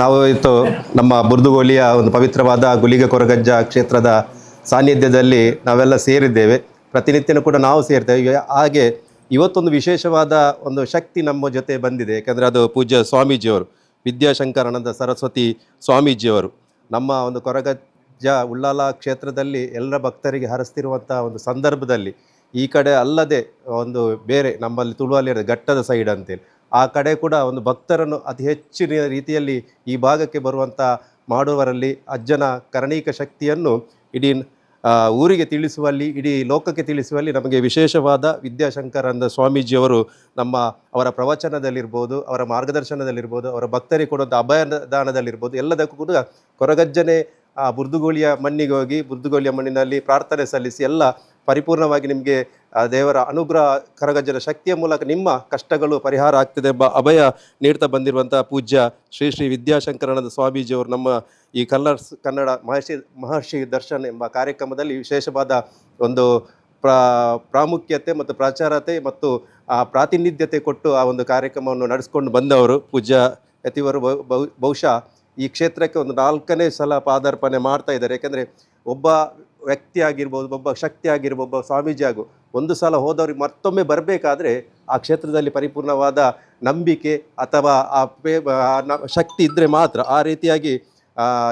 ನಾವು ಇವತ್ತು ನಮ್ಮ ಬುರ್ದುಗೋಲಿಯ ಒಂದು ಪವಿತ್ರವಾದ ಗುಲಿಗ ಕೊರಗಜ್ಜ ಕ್ಷೇತ್ರದ ಸಾನ್ನಿಧ್ಯದಲ್ಲಿ ನಾವೆಲ್ಲ ಸೇರಿದ್ದೇವೆ. ಪ್ರತಿನಿತ್ಯನೂ ಕೂಡ ನಾವು ಸೇರ್ತೇವೆ. ಹಾಗೆ ಇವತ್ತೊಂದು ವಿಶೇಷವಾದ ಒಂದು ಶಕ್ತಿ ನಮ್ಮ ಜೊತೆ ಬಂದಿದೆ. ಯಾಕಂದರೆ ಅದು ಪೂಜ್ಯ ಸ್ವಾಮೀಜಿಯವರು, ವಿದ್ಯಾಶಂಕರಾನಂದ ಸರಸ್ವತಿ ಸ್ವಾಮೀಜಿಯವರು. ನಮ್ಮ ಒಂದು ಕೊರಗಜ್ಜ ಉಳ್ಳಾಲ ಕ್ಷೇತ್ರದಲ್ಲಿ ಎಲ್ಲ ಭಕ್ತರಿಗೆ ಹರಿಸ್ತಿರುವಂಥ ಒಂದು ಸಂದರ್ಭದಲ್ಲಿ ಈ ಕಡೆ ಅಲ್ಲದೆ ಒಂದು ಬೇರೆ ನಮ್ಮಲ್ಲಿ ತುಳುವಲ್ಲಿ ಇರೋದು ಘಟ್ಟದ ಸೈಡ್ ಅಂತೇಳಿ. ಆ ಕಡೆ ಕೂಡ ಒಂದು ಭಕ್ತರನ್ನು ಅತಿ ಹೆಚ್ಚಿನ ರೀತಿಯಲ್ಲಿ ಈ ಭಾಗಕ್ಕೆ ಬರುವಂಥ ಮಾಡುವರಲ್ಲಿ ಅಜ್ಜನ ಕರಣೀಕ ಶಕ್ತಿಯನ್ನು ಇಡೀ ಊರಿಗೆ ತಿಳಿಸುವಲ್ಲಿ, ಇಡೀ ಲೋಕಕ್ಕೆ ತಿಳಿಸುವಲ್ಲಿ ನಮಗೆ ವಿಶೇಷವಾದ ವಿದ್ಯಾಶಂಕರಾನಂದ ಸ್ವಾಮೀಜಿಯವರು ನಮ್ಮ ಅವರ ಪ್ರವಚನದಲ್ಲಿರ್ಬೋದು, ಅವರ ಮಾರ್ಗದರ್ಶನದಲ್ಲಿರ್ಬೋದು, ಅವರ ಭಕ್ತರಿಗೆ ಕೊಡುವಂಥ ಅಭಯದಾನದಲ್ಲಿರ್ಬೋದು, ಎಲ್ಲದಕ್ಕೂ ಕೂಡ ಕೊರಗಜ್ಜನೆ ಆ ಬುರ್ದುಗೋಳಿಯ ಮಣ್ಣಿಗೆ ಹೋಗಿ ಬುರ್ದುಗೋಳಿಯ ಮಣ್ಣಿನಲ್ಲಿ ಪ್ರಾರ್ಥನೆ ಸಲ್ಲಿಸಿ ಎಲ್ಲ ಪರಿಪೂರ್ಣವಾಗಿ ನಿಮಗೆ ದೇವರ ಅನುಗ್ರಹ ಕರಗಜ್ಜನ ಶಕ್ತಿಯ ಮೂಲಕ ನಿಮ್ಮ ಕಷ್ಟಗಳು ಪರಿಹಾರ ಆಗ್ತದೆ ಎಂಬ ಅಭಯ ನೀಡ್ತಾ ಬಂದಿರುವಂಥ ಪೂಜ್ಯ ಶ್ರೀ ಶ್ರೀ ವಿದ್ಯಾಶಂಕರಾನಂದ ಸ್ವಾಮೀಜಿಯವರು ನಮ್ಮ ಈ ಕಲ್ಲರ್ಸ್ ಕನ್ನಡ ಮಹರ್ಷಿ ಮಹರ್ಷಿ ದರ್ಶನ್ ಎಂಬ ಕಾರ್ಯಕ್ರಮದಲ್ಲಿ ವಿಶೇಷವಾದ ಒಂದು ಪ್ರಾ, ಪ್ರಾಮುಖ್ಯತೆ ಮತ್ತು ಪ್ರಾಚಾರತೆ ಮತ್ತು, ಆ, ಪ್ರಾತಿನಿಧ್ಯತೆ ಕೊಟ್ಟು ಆ ಒಂದು ಕಾರ್ಯಕ್ರಮವನ್ನು ನಡೆಸ್ಕೊಂಡು ಬಂದವರು ಪೂಜ್ಯ ಯತಿವರು. ಬಹು- ಬಹು- ಬಹುಶಃ ಈ ಕ್ಷೇತ್ರಕ್ಕೆ ಒಂದು ನಾಲ್ಕನೇ ಸಲ ಪಾದಾರ್ಪಣೆ ಮಾಡ್ತಾ ಇದ್ದಾರೆ. ಯಾಕೆಂದರೆ ಒಬ್ಬ ವ್ಯಕ್ತಿ ಆಗಿರ್ಬೋದು ಒಬ್ಬ ಶಕ್ತಿ ಆಗಿರ್ಬೋದು ಒಬ್ಬ ಸ್ವಾಮೀಜಿ ಆಗು, ಒಂದು ಸಲ ಹೋದವ್ರಿಗೆ ಮತ್ತೊಮ್ಮೆ ಬರಬೇಕಾದ್ರೆ ಆ ಕ್ಷೇತ್ರದಲ್ಲಿ ಪರಿಪೂರ್ಣವಾದ ನಂಬಿಕೆ ಅಥವಾ ಆ ಪೇ ಶಕ್ತಿ ಇದ್ದರೆ ಮಾತ್ರ ಆ ರೀತಿಯಾಗಿ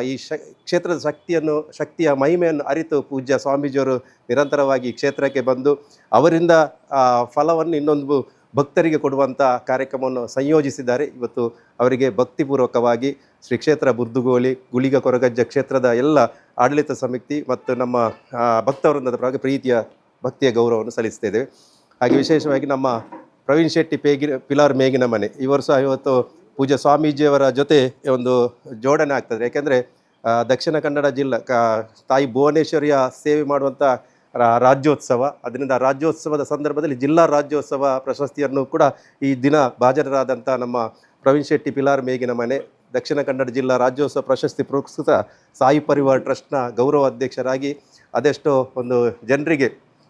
ಈ ಶ, ಕ್ಷೇತ್ರದ ಶಕ್ತಿಯನ್ನು, ಶಕ್ತಿಯ ಮಹಿಮೆಯನ್ನು ಅರಿತು ಪೂಜ್ಯ ಸ್ವಾಮೀಜಿಯವರು ನಿರಂತರವಾಗಿ ಕ್ಷೇತ್ರಕ್ಕೆ ಬಂದು ಅವರಿಂದ ಫಲವನ್ನು ಇನ್ನೊಂದು ಭಕ್ತರಿಗೆ ಕೊಡುವಂಥ ಕಾರ್ಯಕ್ರಮವನ್ನು ಸಂಯೋಜಿಸಿದ್ದಾರೆ. ಇವತ್ತು ಅವರಿಗೆ ಭಕ್ತಿಪೂರ್ವಕವಾಗಿ ಶ್ರೀ ಕ್ಷೇತ್ರ ಬುರ್ದುಗೋಳಿ ಗುಳಿಗ ಕೊರಗಜ್ಜ ಕ್ಷೇತ್ರದ ಎಲ್ಲ ಆಡಳಿತ ಸಮಿತಿ ಮತ್ತು ನಮ್ಮ ಭಕ್ತವೃಂದದ ಪ್ರಾಗ ಪ್ರೀತಿಯ ಭಕ್ತಿಯ ಗೌರವವನ್ನು ಸಲ್ಲಿಸ್ತಿದ್ದೇವೆ. ಹಾಗೆ ವಿಶೇಷವಾಗಿ ನಮ್ಮ ಪ್ರವೀಣ್ ಶೆಟ್ಟಿ ಪೇಗಿನ ಪಿಲಾರ್ ಮೇಗಿನ ಮನೆ. ಈ ವರ್ಷ ಇವತ್ತು ಪೂಜಾ ಸ್ವಾಮೀಜಿಯವರ ಜೊತೆ ಒಂದು ಜೋಡಣೆ ಆಗ್ತದೆ. ಯಾಕೆಂದರೆ ದಕ್ಷಿಣ ಕನ್ನಡ ಜಿಲ್ಲಾ, ಕ, ತಾಯಿ ಭುವನೇಶ್ವರಿಯ ಸೇವೆ ಮಾಡುವಂಥ ರಾಜ್ಯೋತ್ಸವ. ಅದರಿಂದ ರಾಜ್ಯೋತ್ಸವದ ಸಂದರ್ಭದಲ್ಲಿ ಜಿಲ್ಲಾ ರಾಜ್ಯೋತ್ಸವ ಪ್ರಶಸ್ತಿಯನ್ನು ಕೂಡ ಈ ದಿನ ಭಾಜನರಾದಂಥ ನಮ್ಮ ಪ್ರವೀಣ್ ಶೆಟ್ಟಿ ಪಿಲಾರ್ ಮೇಗಿನ ಮನೆ ದಕ್ಷಿಣ ಕನ್ನಡ ಜಿಲ್ಲಾ ರಾಜ್ಯೋತ್ಸವ ಪ್ರಶಸ್ತಿ ಪುರಸ್ಕೃತ ಸಾಯಿ ಪರಿವಾರ್ ಟ್ರಸ್ಟ್ನ ಗೌರವ ಅಧ್ಯಕ್ಷರಾಗಿ ಅದೆಷ್ಟೋ ಒಂದು ಜನರಿಗೆ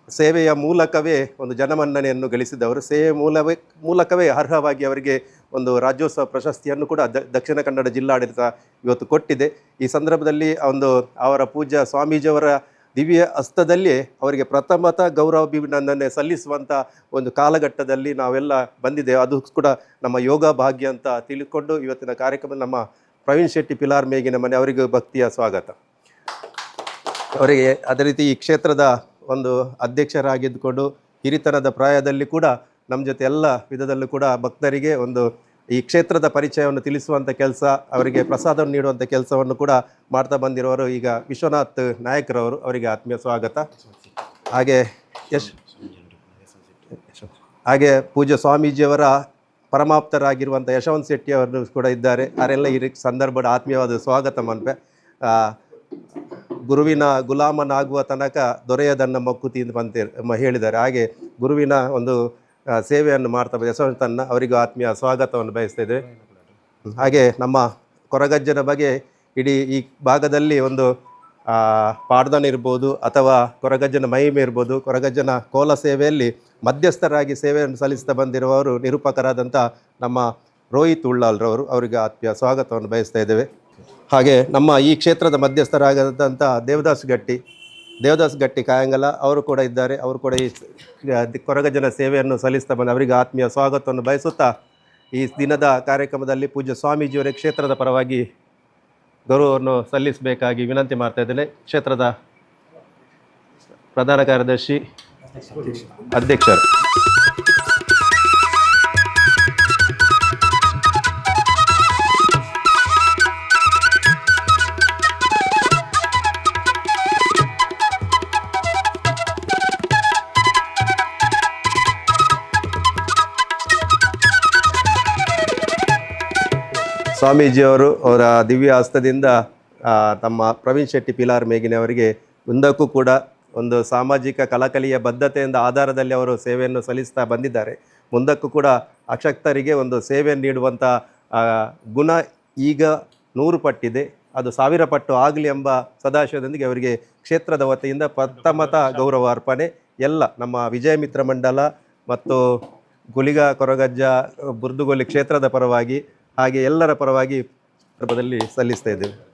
ಸೇವೆಯ ಮೂಲಕವೇ ಒಂದು ಜನಮನ್ನಣೆಯನ್ನು ಗಳಿಸಿದವರು. ಸೇವೆ ಮೂಲವೇ, ಮೂಲಕವೇ ಅರ್ಹವಾಗಿ ಅವರಿಗೆ ಒಂದು ರಾಜ್ಯೋತ್ಸವ ಪ್ರಶಸ್ತಿಯನ್ನು ಕೂಡ ದಕ್ಷಿಣ ಕನ್ನಡ ಜಿಲ್ಲಾಡಳಿತ ಇವತ್ತು ಕೊಟ್ಟಿದೆ. ಈ ಸಂದರ್ಭದಲ್ಲಿ ಒಂದು ಅವರ ಪೂಜ್ಯ ಸ್ವಾಮೀಜಿಯವರ ದಿವ್ಯ ಹಸ್ತದಲ್ಲಿ ಅವರಿಗೆ ಪ್ರಥಮತ ಗೌರವಾಭಿನಂದನೆ ಸಲ್ಲಿಸುವಂಥ ಒಂದು ಕಾಲಘಟ್ಟದಲ್ಲಿ ನಾವೆಲ್ಲ ಬಂದಿದ್ದೇವೆ. ಅದು ಕೂಡ ನಮ್ಮ ಯೋಗ ಭಾಗ್ಯ ಅಂತ ತಿಳ್ಕೊಂಡು ಇವತ್ತಿನ ಕಾರ್ಯಕ್ರಮ ನಮ್ಮ ಪ್ರವೀಣ್ ಶೆಟ್ಟಿ ಪಿಲಾರ್ ಮೇಗಿನ ಮನೆ ಅವರಿಗೂ ಭಕ್ತಿಯ ಸ್ವಾಗತ. ಅವರಿಗೆ ಅದೇ ರೀತಿ ಈ ಕ್ಷೇತ್ರದ ಒಂದು ಅಧ್ಯಕ್ಷರಾಗಿದ್ದುಕೊಂಡು ಹಿರಿತನದ ಪ್ರಾಯದಲ್ಲಿ ಕೂಡ ನಮ್ಮ ಜೊತೆ ಎಲ್ಲ ವಿಧದಲ್ಲೂ ಕೂಡ ಭಕ್ತರಿಗೆ ಒಂದು ಈ ಕ್ಷೇತ್ರದ ಪರಿಚಯವನ್ನು ತಿಳಿಸುವಂಥ ಕೆಲಸ, ಅವರಿಗೆ ಪ್ರಸಾದವನ್ನು ನೀಡುವಂಥ ಕೆಲಸವನ್ನು ಕೂಡ ಮಾಡ್ತಾ ಬಂದಿರುವವರು ಈಗ ವಿಶ್ವನಾಥ್ ನಾಯಕರವರು, ಅವರಿಗೆ ಆತ್ಮೀಯ ಸ್ವಾಗತ. ಹಾಗೆ ಯಶ್ ಹಾಗೆ ಪೂಜ್ಯ ಸ್ವಾಮೀಜಿಯವರ ಪರಮಾಪ್ತರಾಗಿರುವಂಥ ಯಶವಂತ್ ಶೆಟ್ಟಿ ಅವರು ಕೂಡ ಇದ್ದಾರೆ. ಅವರೆಲ್ಲ ಈ ಸಂದರ್ಭದ ಆತ್ಮೀಯವಾದ ಸ್ವಾಗತ ಮನ್ಪೆ. ಗುರುವಿನ ಗುಲಾಮನಾಗುವ ತನಕ ದೊರೆಯದನ್ನ ಮಕ್ಕುತಿ ಅಂತ ಹೇಳಿದ್ದಾರೆ. ಹಾಗೆ ಗುರುವಿನ ಒಂದು ಸೇವೆಯನ್ನು ಮಾಡ್ತಾ ಯಶವಂತನ್ನ ಅವರಿಗೂ ಆತ್ಮೀಯ ಸ್ವಾಗತವನ್ನು ಬಯಸ್ತಿದ್ದೇವೆ ಹಾಗೆ ನಮ್ಮ ಕೊರಗಜ್ಜನ ಬಗ್ಗೆ ಇಡೀ ಈ ಭಾಗದಲ್ಲಿ ಒಂದು ಪಾಡ್ದನ ಇರ್ಬೋದು ಅಥವಾ ಕೊರಗಜ್ಜನ ಮಹಿಮೆ ಇರ್ಬೋದು. ಕೊರಗಜ್ಜನ ಕೋಲ ಸೇವೆಯಲ್ಲಿ ಮಧ್ಯಸ್ಥರಾಗಿ ಸೇವೆಯನ್ನು ಸಲ್ಲಿಸ್ತಾ ಬಂದಿರುವವರು ನಿರೂಪಕರಾದಂಥ ನಮ್ಮ ರೋಹಿತ್ ಉಳ್ಳಾಲ್ರವರು ಅವರಿಗೆ ಆತ್ಮೀಯ ಸ್ವಾಗತವನ್ನು ಬಯಸ್ತಾ ಇದ್ದೇವೆ. ಹಾಗೆ ನಮ್ಮ ಈ ಕ್ಷೇತ್ರದ ಮಧ್ಯಸ್ಥರಾಗದಂಥ ದೇವದಾಸ್ ಗಟ್ಟಿ ದೇವದಾಸ್ ಗಟ್ಟಿ ಕಾಯಂಗಲ, ಅವರು ಕೂಡ ಇದ್ದಾರೆ. ಅವರು ಕೂಡ ಈ ಕೊರಗಜನ ಸೇವೆಯನ್ನು ಸಲ್ಲಿಸ್ತಾ ಬಂದ ಅವರಿಗೆ ಆತ್ಮೀಯ ಸ್ವಾಗತವನ್ನು ಬಯಸುತ್ತಾ ಈ ದಿನದ ಕಾರ್ಯಕ್ರಮದಲ್ಲಿ ಪೂಜ್ಯ ಸ್ವಾಮೀಜಿಯವರ ಕ್ಷೇತ್ರದ ಪರವಾಗಿ ಗೌರವವನ್ನು ಸಲ್ಲಿಸಬೇಕಾಗಿ ವಿನಂತಿ ಮಾಡ್ತಾ ಇದ್ದೇನೆ. ಕ್ಷೇತ್ರದ ಪ್ರಧಾನ ಕಾರ್ಯದರ್ಶಿ, ಅಧ್ಯಕ್ಷರು. ಸ್ವಾಮೀಜಿಯವರು ಅವರ ದಿವ್ಯ ಹಸ್ತದಿಂದ ತಮ್ಮ ಪ್ರವೀಣ್ ಶೆಟ್ಟಿ ಪಿಲಾರ್ ಮೇಗಿನವರಿಗೆ ಮುಂದಕ್ಕೂ ಕೂಡ ಒಂದು ಸಾಮಾಜಿಕ ಕಲಾಕಲಿಯ ಬದ್ಧತೆಯಿಂದ ಆಧಾರದಲ್ಲಿ ಅವರು ಸೇವೆಯನ್ನು ಸಲ್ಲಿಸ್ತಾ ಬಂದಿದ್ದಾರೆ. ಮುಂದಕ್ಕೂ ಕೂಡ ಅಶಕ್ತರಿಗೆ ಒಂದು ಸೇವೆ ನೀಡುವಂಥ ಗುಣ ಈಗ ನೂರು ಪಟ್ಟಿದೆ. ಅದು ಸಾವಿರ ಪಟ್ಟು ಆಗಲಿ ಎಂಬ ಸದಾಶಯದೊಂದಿಗೆ ಅವರಿಗೆ ಕ್ಷೇತ್ರದ ವತಿಯಿಂದ ಪ್ರಥಮತ ಗೌರವ ಅರ್ಪಣೆ. ಎಲ್ಲ ನಮ್ಮ ವಿಜಯ ಮಿತ್ರ ಮಂಡಲ ಮತ್ತು ಗುಲಿಗ ಕೊರಗಜ್ಜ ಬುರ್ದುಗೊಲ್ಲಿ ಕ್ಷೇತ್ರದ ಪರವಾಗಿ ಹಾಗೆ ಎಲ್ಲರ ಪರವಾಗಿ ಸಂದರ್ಭದಲ್ಲಿ ಸಲ್ಲಿಸ್ತಾ ಇದ್ದೇವೆ.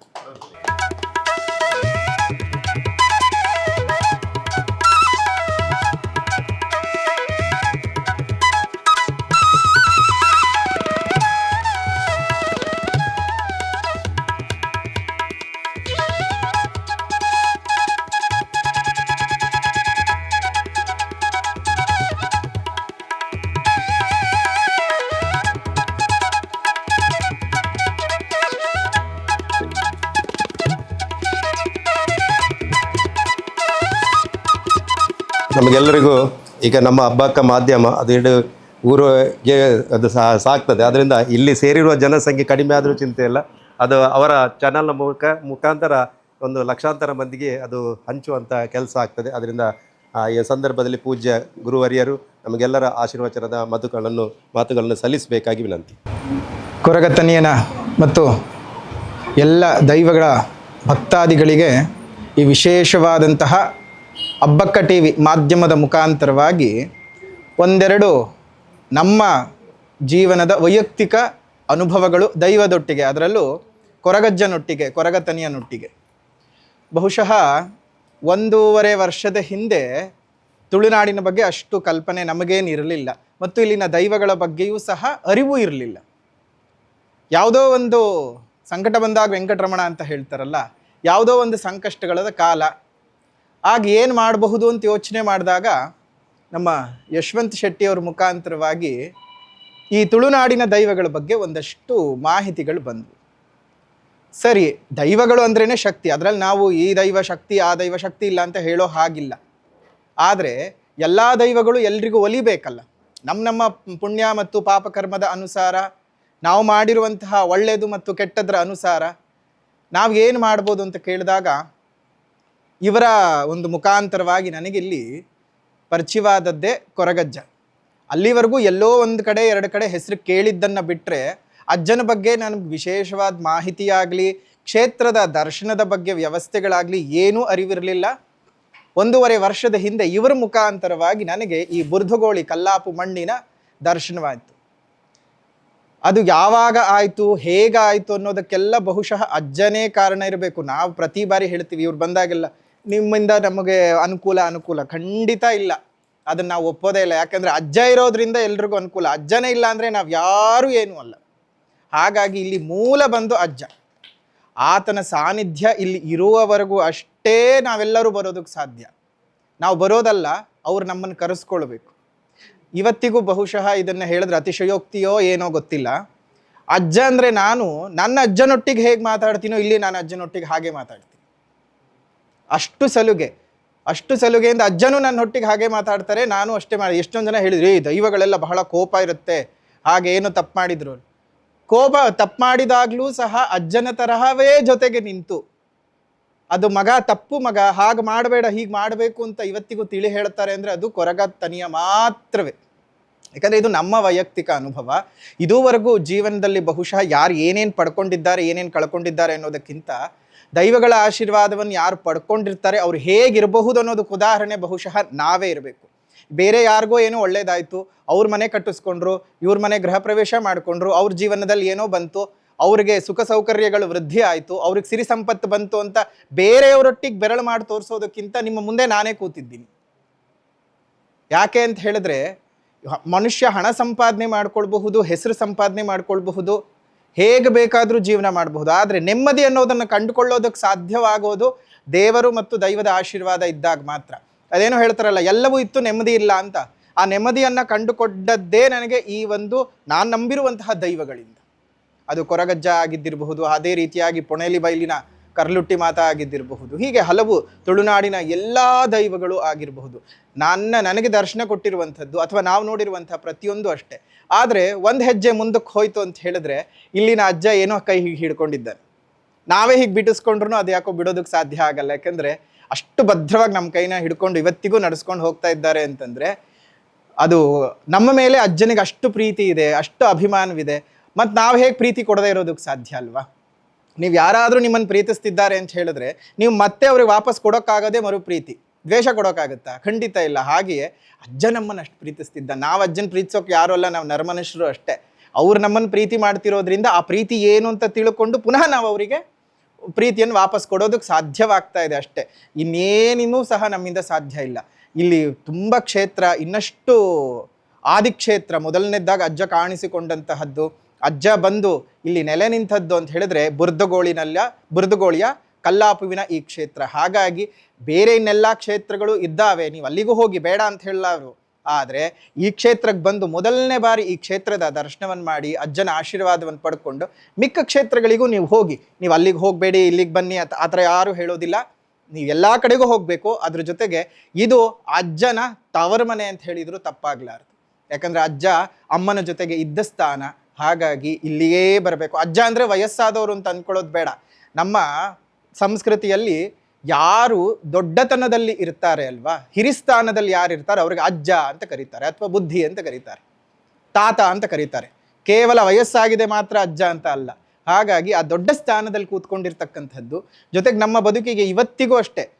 ನಮಗೆಲ್ಲರಿಗೂ ಈಗ ನಮ್ಮ ಹಬ್ಬಕ್ಕ ಮಾಧ್ಯಮ, ಅದು ಎರಡು ಊರಿಗೆ ಅದು ಸಾಕ್ತದೆ. ಅದರಿಂದ ಇಲ್ಲಿ ಸೇರಿರುವ ಜನಸಂಖ್ಯೆ ಕಡಿಮೆ ಆದರೂ ಚಿಂತೆ ಇಲ್ಲ. ಅದು ಅವರ ಚಾನಲ್ನ ಮೂಲಕ ಮುಖಾಂತರ ಒಂದು ಲಕ್ಷಾಂತರ ಮಂದಿಗೆ ಅದು ಹಂಚುವಂಥ ಕೆಲಸ ಆಗ್ತದೆ. ಅದರಿಂದ ಈ ಸಂದರ್ಭದಲ್ಲಿ ಪೂಜ್ಯ ಗುರುವರಿಯರು ನಮಗೆಲ್ಲರ ಆಶೀರ್ವಚನದ ಮಾತುಗಳನ್ನು ಮಾತುಗಳನ್ನು ಸಲ್ಲಿಸಬೇಕಾಗಿ ವಿನಂತಿ. ಕೊರಗತನಿಯನ ಮತ್ತು ಎಲ್ಲ ದೈವಗಳ ಭಕ್ತಾದಿಗಳಿಗೆ ಈ ವಿಶೇಷವಾದಂತಹ ಅಬ್ಬಕ್ಕ ಟಿ ವಿ ಮಾಧ್ಯಮದ ಮುಖಾಂತರವಾಗಿ ಒಂದೆರಡು ನಮ್ಮ ಜೀವನದ ವೈಯಕ್ತಿಕ ಅನುಭವಗಳು ದೈವದೊಟ್ಟಿಗೆ, ಅದರಲ್ಲೂ ಕೊರಗಜ್ಜನೊಟ್ಟಿಗೆ, ಕೊರಗತನಿಯನೊಟ್ಟಿಗೆ. ಬಹುಶಃ ಒಂದೂವರೆ ವರ್ಷದ ಹಿಂದೆ ತುಳುನಾಡಿನ ಬಗ್ಗೆ ಅಷ್ಟು ಕಲ್ಪನೆ ನಮಗೇನಿರಲಿಲ್ಲ ಮತ್ತು ಇಲ್ಲಿನ ದೈವಗಳ ಬಗ್ಗೆಯೂ ಸಹ ಅರಿವು ಇರಲಿಲ್ಲ. ಯಾವುದೋ ಒಂದು ಸಂಕಟ ಬಂದಾಗ ವೆಂಕಟರಮಣ ಅಂತ ಹೇಳ್ತಾರಲ್ಲ, ಯಾವುದೋ ಒಂದು ಸಂಕಷ್ಟಗಳದ ಕಾಲ ಆಗ ಏನು ಮಾಡಬಹುದು ಅಂತ ಯೋಚನೆ ಮಾಡಿದಾಗ ನಮ್ಮ ಯಶವಂತ್ ಶೆಟ್ಟಿಯವ್ರ ಮುಖಾಂತರವಾಗಿ ಈ ತುಳುನಾಡಿನ ದೈವಗಳ ಬಗ್ಗೆ ಒಂದಷ್ಟು ಮಾಹಿತಿಗಳು ಬಂದವು. ಸರಿ, ದೈವಗಳು ಅಂದ್ರೇ ಶಕ್ತಿ. ಅದರಲ್ಲಿ ನಾವು ಈ ದೈವ ಶಕ್ತಿ, ಆ ದೈವ ಶಕ್ತಿ ಇಲ್ಲ ಅಂತ ಹೇಳೋ ಹಾಗಿಲ್ಲ. ಆದರೆ ಎಲ್ಲ ದೈವಗಳು ಎಲ್ರಿಗೂ ಒಲಿಬೇಕಲ್ಲ. ನಮ್ಮ ನಮ್ಮ ಪುಣ್ಯ ಮತ್ತು ಪಾಪಕರ್ಮದ ಅನುಸಾರ, ನಾವು ಮಾಡಿರುವಂತಹ ಒಳ್ಳೆಯದು ಮತ್ತು ಕೆಟ್ಟದ್ರ ಅನುಸಾರ, ನಾವು ಏನು ಮಾಡ್ಬೋದು ಅಂತ ಕೇಳಿದಾಗ ಇವರ ಒಂದು ಮುಖಾಂತರವಾಗಿ ನನಗಿಲ್ಲಿ ಪರಿಚಯವಾದದ್ದೇ ಕೊರಗಜ್ಜ. ಅಲ್ಲಿವರೆಗೂ ಎಲ್ಲೋ ಒಂದು ಕಡೆ, ಎರಡು ಕಡೆ ಹೆಸರು ಕೇಳಿದ್ದನ್ನು ಬಿಟ್ಟರೆ ಅಜ್ಜನ ಬಗ್ಗೆ ನನಗೆ ವಿಶೇಷವಾದ ಮಾಹಿತಿಯಾಗಲಿ, ಕ್ಷೇತ್ರದ ದರ್ಶನದ ಬಗ್ಗೆ ವ್ಯವಸ್ಥೆಗಳಾಗಲಿ ಏನೂ ಅರಿವಿರಲಿಲ್ಲ. ಒಂದೂವರೆ ವರ್ಷದ ಹಿಂದೆ ಇವರ ಮುಖಾಂತರವಾಗಿ ನನಗೆ ಈ ಬುರ್ಧಗೋಳಿ ಕಲ್ಲಾಪು ಮಣ್ಣಿನ ದರ್ಶನವಾಯಿತು. ಅದು ಯಾವಾಗ ಆಯಿತು, ಹೇಗಾಯಿತು ಅನ್ನೋದಕ್ಕೆಲ್ಲ ಬಹುಶಃ ಅಜ್ಜನೇ ಕಾರಣ ಇರಬೇಕು. ನಾವು ಪ್ರತಿ ಬಾರಿ ಹೇಳ್ತೀವಿ, ಇವ್ರು ಬಂದಾಗೆಲ್ಲ ನಿಮ್ಮಿಂದ ನಮಗೆ ಅನುಕೂಲ ಅನುಕೂಲ. ಖಂಡಿತ ಇಲ್ಲ. ಅದನ್ನು ನಾವು ಒಪ್ಪೋದೇ ಇಲ್ಲ. ಯಾಕಂದ್ರೆ ಅಜ್ಜ ಇರೋದ್ರಿಂದ ಎಲ್ರಿಗೂ ಅನುಕೂಲ. ಅಜ್ಜನೇ ಇಲ್ಲ ಅಂದರೆ ನಾವು ಯಾರೂ ಏನೂ ಅಲ್ಲ. ಹಾಗಾಗಿ ಇಲ್ಲಿ ಮೂಲ ಬಂದು ಅಜ್ಜ. ಆತನ ಸಾನ್ನಿಧ್ಯ ಇಲ್ಲಿ ಇರುವವರೆಗೂ ಅಷ್ಟೇ ನಾವೆಲ್ಲರೂ ಬರೋದಕ್ಕೆ ಸಾಧ್ಯ. ನಾವು ಬರೋದಲ್ಲ, ಅವ್ರು ನಮ್ಮನ್ನು ಕರೆಸ್ಕೊಳ್ಬೇಕು. ಇವತ್ತಿಗೂ ಬಹುಶಃ ಇದನ್ನು ಹೇಳಿದ್ರೆ ಅತಿಶಯೋಕ್ತಿಯೋ ಏನೋ ಗೊತ್ತಿಲ್ಲ. ಅಜ್ಜ ಅಂದರೆ ನಾನು, ನನ್ನ ಅಜ್ಜನೊಟ್ಟಿಗೆ ಹೇಗೆ ಮಾತಾಡ್ತೀನೋ ಇಲ್ಲಿ ನಾನು ಅಜ್ಜನೊಟ್ಟಿಗೆ ಹಾಗೆ ಮಾತಾಡ್ತೀನಿ. ಅಷ್ಟು ಸಲುಗೆ, ಅಷ್ಟು ಸಲುಗೆಯಿಂದ ಅಜ್ಜನೂ ನನ್ನ ಹೊಟ್ಟಿಗೆ ಹಾಗೆ ಮಾತಾಡ್ತಾರೆ, ನಾನು ಅಷ್ಟೇ ಮಾಡಿ ಎಷ್ಟೊಂದು ಜನ ಹೇಳಿದ್ರು ಏ ದೈವಗಳೆಲ್ಲ ಬಹಳ ಕೋಪ ಇರುತ್ತೆ, ಹಾಗೆ ತಪ್ಪು ಮಾಡಿದ್ರು? ಕೋಪ ತಪ್ಪು ಮಾಡಿದಾಗಲೂ ಸಹ ಅಜ್ಜನ ತರಹವೇ ಜೊತೆಗೆ ನಿಂತು. ಅದು ಮಗ ತಪ್ಪು ಮಗ, ಹಾಗೆ ಮಾಡಬೇಡ, ಹೀಗೆ ಮಾಡಬೇಕು ಅಂತ ಇವತ್ತಿಗೂ ತಿಳಿ ಹೇಳ್ತಾರೆ ಅಂದರೆ ಅದು ಕೊರಗ ತನಿಯ ಮಾತ್ರವೇ. ಯಾಕಂದರೆ ಇದು ನಮ್ಮ ವೈಯಕ್ತಿಕ ಅನುಭವ. ಇದುವರೆಗೂ ಜೀವನದಲ್ಲಿ ಬಹುಶಃ ಯಾರು ಏನೇನು ಪಡ್ಕೊಂಡಿದ್ದಾರೆ, ಏನೇನು ಕಳ್ಕೊಂಡಿದ್ದಾರೆ ಅನ್ನೋದಕ್ಕಿಂತ ದೈವಗಳ ಆಶೀರ್ವಾದವನ್ನು ಯಾರು ಪಡ್ಕೊಂಡಿರ್ತಾರೆ, ಅವ್ರು ಹೇಗಿರಬಹುದು ಅನ್ನೋದಕ್ಕೆ ಉದಾಹರಣೆ ಬಹುಶಃ ನಾವೇ ಇರಬೇಕು. ಬೇರೆ ಯಾರಿಗೋ ಏನೋ ಒಳ್ಳೇದಾಯಿತು, ಅವ್ರ ಮನೆ ಕಟ್ಟಿಸ್ಕೊಂಡ್ರು, ಇವ್ರ ಮನೆ ಗೃಹ ಪ್ರವೇಶ ಮಾಡಿಕೊಂಡ್ರು, ಅವ್ರ ಜೀವನದಲ್ಲಿ ಏನೋ ಬಂತು, ಅವ್ರಿಗೆ ಸುಖ ಸೌಕರ್ಯಗಳು ವೃದ್ಧಿ ಆಯಿತು, ಅವ್ರಿಗೆ ಸಿರಿ ಸಂಪತ್ತು ಬಂತು ಅಂತ ಬೇರೆಯವರೊಟ್ಟಿಗೆ ಬೆರಳು ಮಾಡಿ ತೋರಿಸೋದಕ್ಕಿಂತ ನಿಮ್ಮ ಮುಂದೆ ನಾನೇ ಕೂತಿದ್ದೀನಿ. ಯಾಕೆ ಅಂತ ಹೇಳಿದ್ರೆ, ಮನುಷ್ಯ ಹಣ ಸಂಪಾದನೆ ಮಾಡ್ಕೊಳ್ಬಹುದು, ಹೆಸರು ಸಂಪಾದನೆ ಮಾಡ್ಕೊಳ್ಬಹುದು ಹೇಗೆ ಬೇಕಾದರೂ ಜೀವನ ಮಾಡಬಹುದು. ಆದರೆ ನೆಮ್ಮದಿ ಅನ್ನೋದನ್ನು ಕಂಡುಕೊಳ್ಳೋದಕ್ಕೆ ಸಾಧ್ಯವಾಗೋದು ದೇವರು ಮತ್ತು ದೈವದ ಆಶೀರ್ವಾದ ಇದ್ದಾಗ ಮಾತ್ರ. ಅದೇನೋ ಹೇಳ್ತಾರಲ್ಲ, ಎಲ್ಲವೂ ಇತ್ತು, ನೆಮ್ಮದಿ ಇಲ್ಲ ಅಂತ. ಆ ನೆಮ್ಮದಿಯನ್ನು ಕಂಡುಕೊಂಡದ್ದೇ ನನಗೆ ಈ ಒಂದು ನಾನು ನಂಬಿರುವಂತಹ ದೈವಗಳಿಂದ. ಅದು ಕೊರಗಜ್ಜ ಆಗಿದ್ದಿರಬಹುದು, ಅದೇ ರೀತಿಯಾಗಿ ಪೊಣೆಲಿ ಬೈಲಿನ ಕರ್ಲುಟ್ಟಿ ಮಾತ ಆಗಿದ್ದಿರಬಹುದು, ಹೀಗೆ ಹಲವು ತುಳುನಾಡಿನ ಎಲ್ಲ ದೈವಗಳು ಆಗಿರಬಹುದು. ನನ್ನ ನನಗೆ ದರ್ಶನ ಕೊಟ್ಟಿರುವಂಥದ್ದು, ಅಥವಾ ನಾವು ನೋಡಿರುವಂಥ ಪ್ರತಿಯೊಂದು ಅಷ್ಟೇ. ಆದರೆ ಒಂದು ಹೆಜ್ಜೆ ಮುಂದಕ್ಕೆ ಹೋಯ್ತು ಅಂತ ಹೇಳಿದ್ರೆ ಇಲ್ಲಿನ ಅಜ್ಜ ಏನೋ ಕೈ ಹೀಗೆ ಹಿಡ್ಕೊಂಡಿದ್ದಾನೆ. ನಾವೇ ಹೀಗೆ ಬಿಟ್ಟಿಸ್ಕೊಂಡ್ರು ಅದು ಯಾಕೋ ಬಿಡೋದಕ್ಕೆ ಸಾಧ್ಯ ಆಗಲ್ಲ. ಯಾಕಂದರೆ ಅಷ್ಟು ಭದ್ರವಾಗಿ ನಮ್ಮ ಕೈನ ಹಿಡ್ಕೊಂಡು ಇವತ್ತಿಗೂ ನಡೆಸ್ಕೊಂಡು ಹೋಗ್ತಾ ಇದ್ದಾರೆ ಅಂತಂದರೆ ಅದು ನಮ್ಮ ಮೇಲೆ ಅಜ್ಜನಿಗೆ ಅಷ್ಟು ಪ್ರೀತಿ ಇದೆ, ಅಷ್ಟು ಅಭಿಮಾನವಿದೆ. ಮತ್ತು ನಾವು ಹೇಗೆ ಪ್ರೀತಿ ಕೊಡದೇ ಇರೋದಕ್ಕೆ ಸಾಧ್ಯ ಅಲ್ವಾ? ನೀವು ಯಾರಾದರೂ ನಿಮ್ಮನ್ನು ಪ್ರೀತಿಸ್ತಿದ್ದಾರೆ ಅಂತ ಹೇಳಿದ್ರೆ ನೀವು ಮತ್ತೆ ಅವ್ರಿಗೆ ವಾಪಸ್ ಕೊಡೋಕ್ಕಾಗದೆ ಮರು ಪ್ರೀತಿ ದ್ವೇಷ ಕೊಡೋಕ್ಕಾಗುತ್ತಾ ಖಂಡಿತ ಇಲ್ಲ. ಹಾಗೆಯೇ ಅಜ್ಜ ನಮ್ಮನ್ನು ಅಷ್ಟು ಪ್ರೀತಿಸ್ತಿದ್ದ. ನಾವು ಅಜ್ಜನ ಪ್ರೀತಿಸೋಕೆ ಯಾರೂ ಅಲ್ಲ, ನಾವು ನರಮನುಷ್ಯರು ಅಷ್ಟೇ. ಅವ್ರು ನಮ್ಮನ್ನು ಪ್ರೀತಿ ಮಾಡ್ತಿರೋದ್ರಿಂದ ಆ ಪ್ರೀತಿ ಏನು ಅಂತ ತಿಳ್ಕೊಂಡು ಪುನಃ ನಾವು ಅವರಿಗೆ ಪ್ರೀತಿಯನ್ನು ವಾಪಸ್ ಕೊಡೋದಕ್ಕೆ ಸಾಧ್ಯವಾಗ್ತಾ ಇದೆ ಅಷ್ಟೇ. ಇನ್ನೇನಿನ್ನೂ ಸಹ ನಮ್ಮಿಂದ ಸಾಧ್ಯ ಇಲ್ಲ. ಇಲ್ಲಿ ತುಂಬ ಕ್ಷೇತ್ರ, ಇನ್ನಷ್ಟು ಆದಿಕ್ಷೇತ್ರ ಮೊದಲನೇದಾಗ ಅಜ್ಜ ಕಾಣಿಸಿಕೊಂಡಂತಹದ್ದು, ಅಜ್ಜ ಬಂದು ಇಲ್ಲಿ ನೆಲೆ ನಿಂತದ್ದು ಅಂತ ಹೇಳಿದ್ರೆ ಬುರ್ದಗೋಳಿನಲ್ಲ, ಬುರ್ದಗೋಳಿಯ ಕಲ್ಲಾಪುವಿನ ಈ ಕ್ಷೇತ್ರ. ಹಾಗಾಗಿ ಬೇರೆ ಇನ್ನೆಲ್ಲ ಕ್ಷೇತ್ರಗಳು ಇದ್ದಾವೆ. ನೀವು ಅಲ್ಲಿಗೂ ಹೋಗಿ ಬೇಡ ಅಂತ ಹೇಳಲಾರು. ಆದರೆ ಈ ಕ್ಷೇತ್ರಕ್ಕೆ ಬಂದು ಮೊದಲನೇ ಬಾರಿ ಈ ಕ್ಷೇತ್ರದ ದರ್ಶನವನ್ನು ಮಾಡಿ, ಅಜ್ಜನ ಆಶೀರ್ವಾದವನ್ನು ಪಡ್ಕೊಂಡು ಮಿಕ್ಕ ಕ್ಷೇತ್ರಗಳಿಗೂ ನೀವು ಹೋಗಿ. ನೀವು ಅಲ್ಲಿಗೆ ಹೋಗಬೇಡಿ, ಇಲ್ಲಿಗೆ ಬನ್ನಿ ಅಂತ ಆ ಥರ ಯಾರೂ ಹೇಳೋದಿಲ್ಲ. ನೀವು ಎಲ್ಲ ಕಡೆಗೂ ಹೋಗಬೇಕು. ಅದ್ರ ಜೊತೆಗೆ ಇದು ಅಜ್ಜನ ತವರ ಮನೆ ಅಂತ ಹೇಳಿದ್ರು ತಪ್ಪಾಗ್ಲಾರ್ದು. ಯಾಕಂದ್ರೆ ಅಜ್ಜ ಅಮ್ಮನ ಜೊತೆಗೆ ಇದ್ದ ಸ್ಥಾನ. ಹಾಗಾಗಿ ಇಲ್ಲಿಯೇ ಬರಬೇಕು. ಅಜ್ಜ ಅಂದರೆ ವಯಸ್ಸಾದವರು ಅಂತ ಅಂದ್ಕೊಳ್ಳೋದು ಬೇಡ. ನಮ್ಮ ಸಂಸ್ಕೃತಿಯಲ್ಲಿ ಯಾರು ದೊಡ್ಡತನದಲ್ಲಿ ಇರ್ತಾರೆ ಅಲ್ವಾ? ಹಿರಿಸ್ಥಾನದಲ್ಲಿ ಯಾರು ಇರ್ತಾರೆ? ಅವ್ರಿಗೆ ಅಜ್ಜ ಅಂತ ಕರೀತಾರೆ ಅಥವಾ ಬುದ್ಧಿ ಅಂತ ಕರೀತಾರೆ. ತಾತ ಅಂತ ಕರೀತಾರೆ. ಕೇವಲ ವಯಸ್ಸಾಗಿದೆ ಮಾತ್ರ ಅಜ್ಜ ಅಂತ ಅಲ್ಲ. ಹಾಗಾಗಿ ಆ ದೊಡ್ಡ ಸ್ಥಾನದಲ್ಲಿ ಕೂತ್ಕೊಂಡಿರ್ತಕ್ಕಂಥದ್ದು ಜೊತೆಗೆ ನಮ್ಮ ಬದುಕಿಗೆ ಇವತ್ತಿಗೂ ಅಷ್ಟೇ.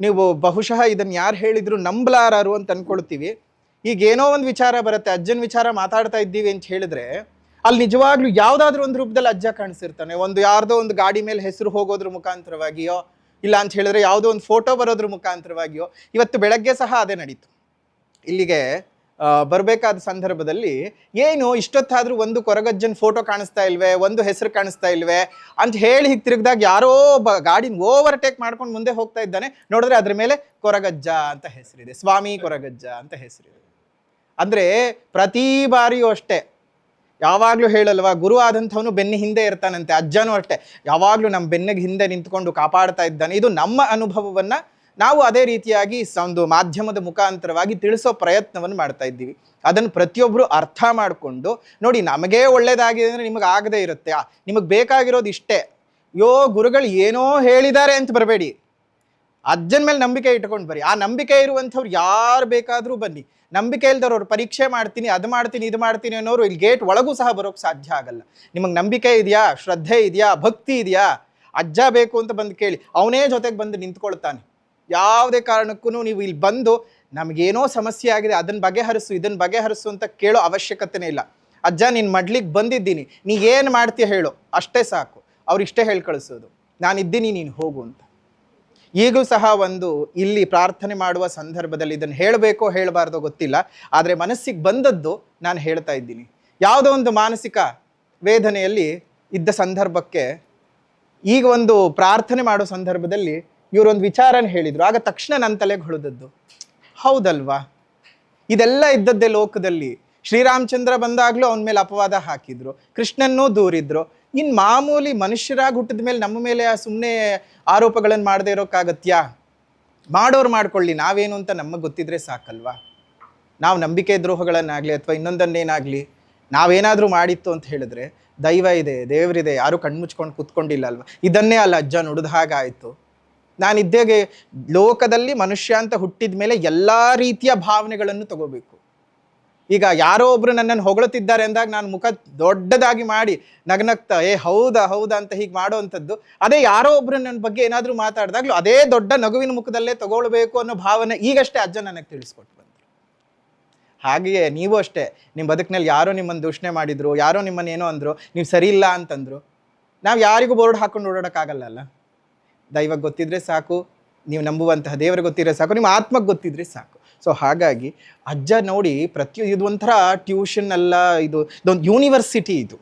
ನೀವು ಬಹುಶಃ ಇದನ್ನು ಯಾರು ಹೇಳಿದ್ರು ನಂಬಲಾರರು ಅಂತ ಅನ್ಕೊಳ್ತೀವಿ. ಈಗ ಏನೋ ಒಂದು ವಿಚಾರ ಬರುತ್ತೆ. ಅಜ್ಜನ ವಿಚಾರ ಮಾತಾಡ್ತಾ ಇದ್ದೀವಿ ಅಂತ ಹೇಳಿದ್ರೆ ಅಲ್ಲಿ ನಿಜವಾಗ್ಲೂ ಯಾವುದಾದ್ರೂ ಒಂದು ರೂಪದಲ್ಲಿ ಅಜ್ಜ ಕಾಣಿಸಿರ್ತಾನೆ. ಒಂದು ಯಾರ್ದೋ ಒಂದು ಗಾಡಿ ಮೇಲೆ ಹೆಸರು ಹೋಗೋದ್ರ ಮುಖಾಂತರವಾಗಿಯೋ, ಇಲ್ಲ ಅಂತ ಹೇಳಿದ್ರೆ ಯಾವುದೋ ಒಂದು ಫೋಟೋ ಬರೋದ್ರ ಮುಖಾಂತರವಾಗಿಯೋ, ಇವತ್ತು ಬೆಳಗ್ಗೆ ಸಹ ಅದೇ ನಡೀತು. ಇಲ್ಲಿಗೆ ಬರಬೇಕಾದ ಸಂದರ್ಭದಲ್ಲಿ ಏನು ಇಷ್ಟೊತ್ತಾದ್ರೂ ಒಂದು ಕೊರಗಜ್ಜನ ಫೋಟೋ ಕಾಣಿಸ್ತಾ ಇಲ್ವೇ, ಒಂದು ಹೆಸರು ಕಾಣಿಸ್ತಾ ಇಲ್ವೇ ಅಂತ ಹೇಳಿ ಹೀಗೆ ತಿರುಗಿದಾಗ ಯಾರೋ ಬ ಗಾಡಿನ ಓವರ್ಟೇಕ್ ಮಾಡ್ಕೊಂಡು ಮುಂದೆ ಹೋಗ್ತಾ ಇದ್ದಾನೆ. ನೋಡಿದ್ರೆ ಅದ್ರ ಮೇಲೆ ಕೊರಗಜ್ಜ ಅಂತ ಹೆಸರಿದೆ. ಸ್ವಾಮಿ ಕೊರಗಜ್ಜ ಅಂತ ಹೆಸರಿದೆ. ಅಂದ್ರೆ ಪ್ರತಿ ಬಾರಿಯೂ ಅಷ್ಟೇ. ಯಾವಾಗಲೂ ಹೇಳಲ್ವಾ ಗುರು ಆದಂಥವನು ಬೆನ್ನ ಹಿಂದೆ ಇರ್ತಾನಂತೆ, ಅಜ್ಜನೂ ಅಷ್ಟೇ. ಯಾವಾಗಲೂ ನಮ್ಮ ಬೆನ್ನಿಗೆ ಹಿಂದೆ ನಿಂತ್ಕೊಂಡು ಕಾಪಾಡ್ತಾ ಇದ್ದಾನೆ. ಇದು ನಮ್ಮ ಅನುಭವವನ್ನ ನಾವು ಅದೇ ರೀತಿಯಾಗಿ ಒಂದು ಮಾಧ್ಯಮದ ಮುಖಾಂತರವಾಗಿ ತಿಳಿಸೋ ಪ್ರಯತ್ನವನ್ನು ಮಾಡ್ತಾ ಇದ್ದೀವಿ. ಅದನ್ನು ಪ್ರತಿಯೊಬ್ಬರು ಅರ್ಥ ಮಾಡಿಕೊಂಡು, ನೋಡಿ ನಮಗೇ ಒಳ್ಳೇದಾಗಿದೆ ಅಂದರೆ ನಿಮಗೆ ಆಗದೇ ಇರುತ್ತೆ. ನಿಮಗೆ ಬೇಕಾಗಿರೋದು ಇಷ್ಟೇ. ಯೋ ಗುರುಗಳು ಏನೋ ಹೇಳಿದ್ದಾರೆ ಅಂತ ಬರಬೇಡಿ. ಅಜ್ಜನ ಮೇಲೆ ನಂಬಿಕೆ ಇಟ್ಕೊಂಡು ಬರ್ರಿ. ಆ ನಂಬಿಕೆ ಇರುವಂಥವ್ರು ಯಾರು ಬೇಕಾದರೂ ಬನ್ನಿ. ನಂಬಿಕೆ ಇಲ್ದವ್ರು ಪರೀಕ್ಷೆ ಮಾಡ್ತೀನಿ, ಅದು ಮಾಡ್ತೀನಿ, ಇದು ಮಾಡ್ತೀನಿ ಅನ್ನೋರು ಇಲ್ಲಿ ಗೇಟ್ ಒಳಗೂ ಸಹ ಬರೋಕ್ಕೆ ಸಾಧ್ಯ ಆಗಲ್ಲ. ನಿಮಗೆ ನಂಬಿಕೆ ಇದೆಯಾ? ಶ್ರದ್ಧೆ ಇದೆಯಾ? ಭಕ್ತಿ ಇದೆಯಾ? ಅಜ್ಜ ಬೇಕು ಅಂತ ಬಂದು ಕೇಳಿ, ಅವನೇ ಜೊತೆಗೆ ಬಂದು ನಿಂತ್ಕೊಳ್ತಾನೆ. ಯಾವುದೇ ಕಾರಣಕ್ಕೂ ನೀವು ಇಲ್ಲಿ ಬಂದು ನಮಗೇನೋ ಸಮಸ್ಯೆ ಆಗಿದೆ ಅದನ್ನು ಬಗೆಹರಿಸು ಇದನ್ನು ಬಗೆಹರಿಸು ಅಂತ ಕೇಳೋ ಅವಶ್ಯಕತೆನೇ ಇಲ್ಲ. ಅಜ್ಜ, ನೀನು ಮಡ್ಲಿಕ್ಕೆ ಬಂದಿದ್ದೀನಿ. ನೀ ಏನು ಮಾಡ್ತೀಯ ಹೇಳು. ಅಷ್ಟೇ ಸಾಕು. ಅವ್ರು ಇಷ್ಟೇ ಹೇಳಿ ಕಳಿಸೋದು. ನಾನಿದ್ದೀನಿ ನೀನು ಹೋಗು ಅಂತ. ಈಗೂ ಸಹ ಒಂದು ಇಲ್ಲಿ ಪ್ರಾರ್ಥನೆ ಮಾಡುವ ಸಂದರ್ಭದಲ್ಲಿ ಇದನ್ನು ಹೇಳಬೇಕೋ ಹೇಳಬಾರ್ದೋ ಗೊತ್ತಿಲ್ಲ. ಆದರೆ ಮನಸ್ಸಿಗೆ ಬಂದದ್ದು ನಾನು ಹೇಳ್ತಾ ಇದ್ದೀನಿ. ಯಾವುದೋ ಒಂದು ಮಾನಸಿಕ ವೇದನೆಯಲ್ಲಿ ಇದ್ದ ಸಂದರ್ಭಕ್ಕೆ ಈಗ ಒಂದು ಪ್ರಾರ್ಥನೆ ಮಾಡೋ ಸಂದರ್ಭದಲ್ಲಿ ಇವರೊಂದು ವಿಚಾರನ ಹೇಳಿದ್ರು. ಆಗ ತಕ್ಷಣ ನನ್ನ ತಲೆಗೆ ಹೊಳೆದದ್ದು. ಹೌದಲ್ವಾ? ಇದೆಲ್ಲ ಇದ್ದದ್ದೇ ಲೋಕದಲ್ಲಿ ಶ್ರೀರಾಮಚಂದ್ರ ಬಂದಾಗಲೂ ಅವನ ಮೇಲೆ ಅಪವಾದ ಹಾಕಿದ್ರು. ಕೃಷ್ಣನ್ನೂ ದೂರಿದ್ರು. ಇನ್ ಮಾಮೂಲಿ ಮನುಷ್ಯರಾಗಿ ಹುಟ್ಟಿದ ಮೇಲೆ ನಮ್ಮ ಮೇಲೆ ಆ ಸುಮ್ಮನೆ ಆರೋಪಗಳನ್ನು ಮಾಡದೇ ಇರೋಕ್ಕಾಗತ್ಯ? ಮಾಡೋರು ಮಾಡ್ಕೊಳ್ಳಿ, ನಾವೇನು ಅಂತ ನಮಗೆ ಗೊತ್ತಿದ್ರೆ ಸಾಕಲ್ವಾ? ನಾವು ನಂಬಿಕೆ ದ್ರೋಹಗಳನ್ನಾಗಲಿ ಅಥವಾ ಇನ್ನೊಂದನ್ನೇನಾಗಲಿ ನಾವೇನಾದರೂ ಮಾಡಿತ್ತು ಅಂತ ಹೇಳಿದ್ರೆ ದೈವ ಇದೆ, ದೇವರಿದೆ, ಯಾರು ಕಣ್ಮುಚ್ಕೊಂಡು ಕೂತ್ಕೊಂಡಿಲ್ಲ ಅಲ್ವಾ? ಇದನ್ನೇ ಅಲ್ಲ, ಅಜ್ಜ ನುಡಿದ ಹಾಗಾಯಿತು ನಾನಿದ್ದೇಗೆ ಲೋಕದಲ್ಲಿ ಮನುಷ್ಯ ಅಂತ ಹುಟ್ಟಿದ ಮೇಲೆ ಎಲ್ಲ ರೀತಿಯ ಭಾವನೆಗಳನ್ನು ತಗೋಬೇಕು. ಈಗ ಯಾರೋ ಒಬ್ರು ನನ್ನನ್ನು ಹೊಗಳುತ್ತಿದ್ದಾರೆ ಅಂದಾಗ ನಾನು ಮುಖ ದೊಡ್ಡದಾಗಿ ಮಾಡಿ ನಗ್ನಗ್ತ, ಏ, ಹೌದಾ ಹೌದಾ ಅಂತ ಹೀಗೆ ಮಾಡೋವಂಥದ್ದು. ಅದೇ ಯಾರೋ ಒಬ್ರು ನನ್ನ ಬಗ್ಗೆ ಏನಾದರೂ ಮಾತಾಡಿದಾಗ್ಲೂ ಅದೇ ದೊಡ್ಡ ನಗುವಿನ ಮುಖದಲ್ಲೇ ತಗೊಳ್ಬೇಕು ಅನ್ನೋ ಭಾವನೆ ಈಗಷ್ಟೇ ಅಜ್ಜ ನನಗೆ ತಿಳಿಸ್ಕೊಟ್ಟು ಬಂದರು. ಹಾಗೆಯೇ ನೀವು ಅಷ್ಟೇ, ನಿಮ್ಮ ಬದುಕಿನಲ್ಲಿ ಯಾರೋ ನಿಮ್ಮನ್ನು ದೂಷಣೆ ಮಾಡಿದ್ರು, ಯಾರೋ ನಿಮ್ಮನ್ನು ಏನೋ ಅಂದರು, ನೀವು ಸರಿ ಇಲ್ಲ ಅಂತಂದ್ರು, ನಾವು ಯಾರಿಗೂ ಬೋರ್ಡ್ ಹಾಕೊಂಡು ಓಡಾಡೋಕ್ಕಾಗಲ್ಲ ದೈವಕ್ಕೆ ಗೊತ್ತಿದ್ರೆ ಸಾಕು, ನೀವು ನಂಬುವಂತಹ ದೇವರಿಗೆ ಗೊತ್ತಿದ್ರೆ ಸಾಕು, ನಿಮ್ಮ ಆತ್ಮಕ್ಕೆ ಗೊತ್ತಿದ್ರೆ ಸಾಕು. ಸೊ ಹಾಗಾಗಿ ಅಜ್ಜ ನೋಡಿ ಪ್ರತಿ ಇದು ಒಂಥರ ಟ್ಯೂಷನ್ ಎಲ್ಲ ಇದು ಇದೊಂದು ಯೂನಿವರ್ಸಿಟಿ ಇದು.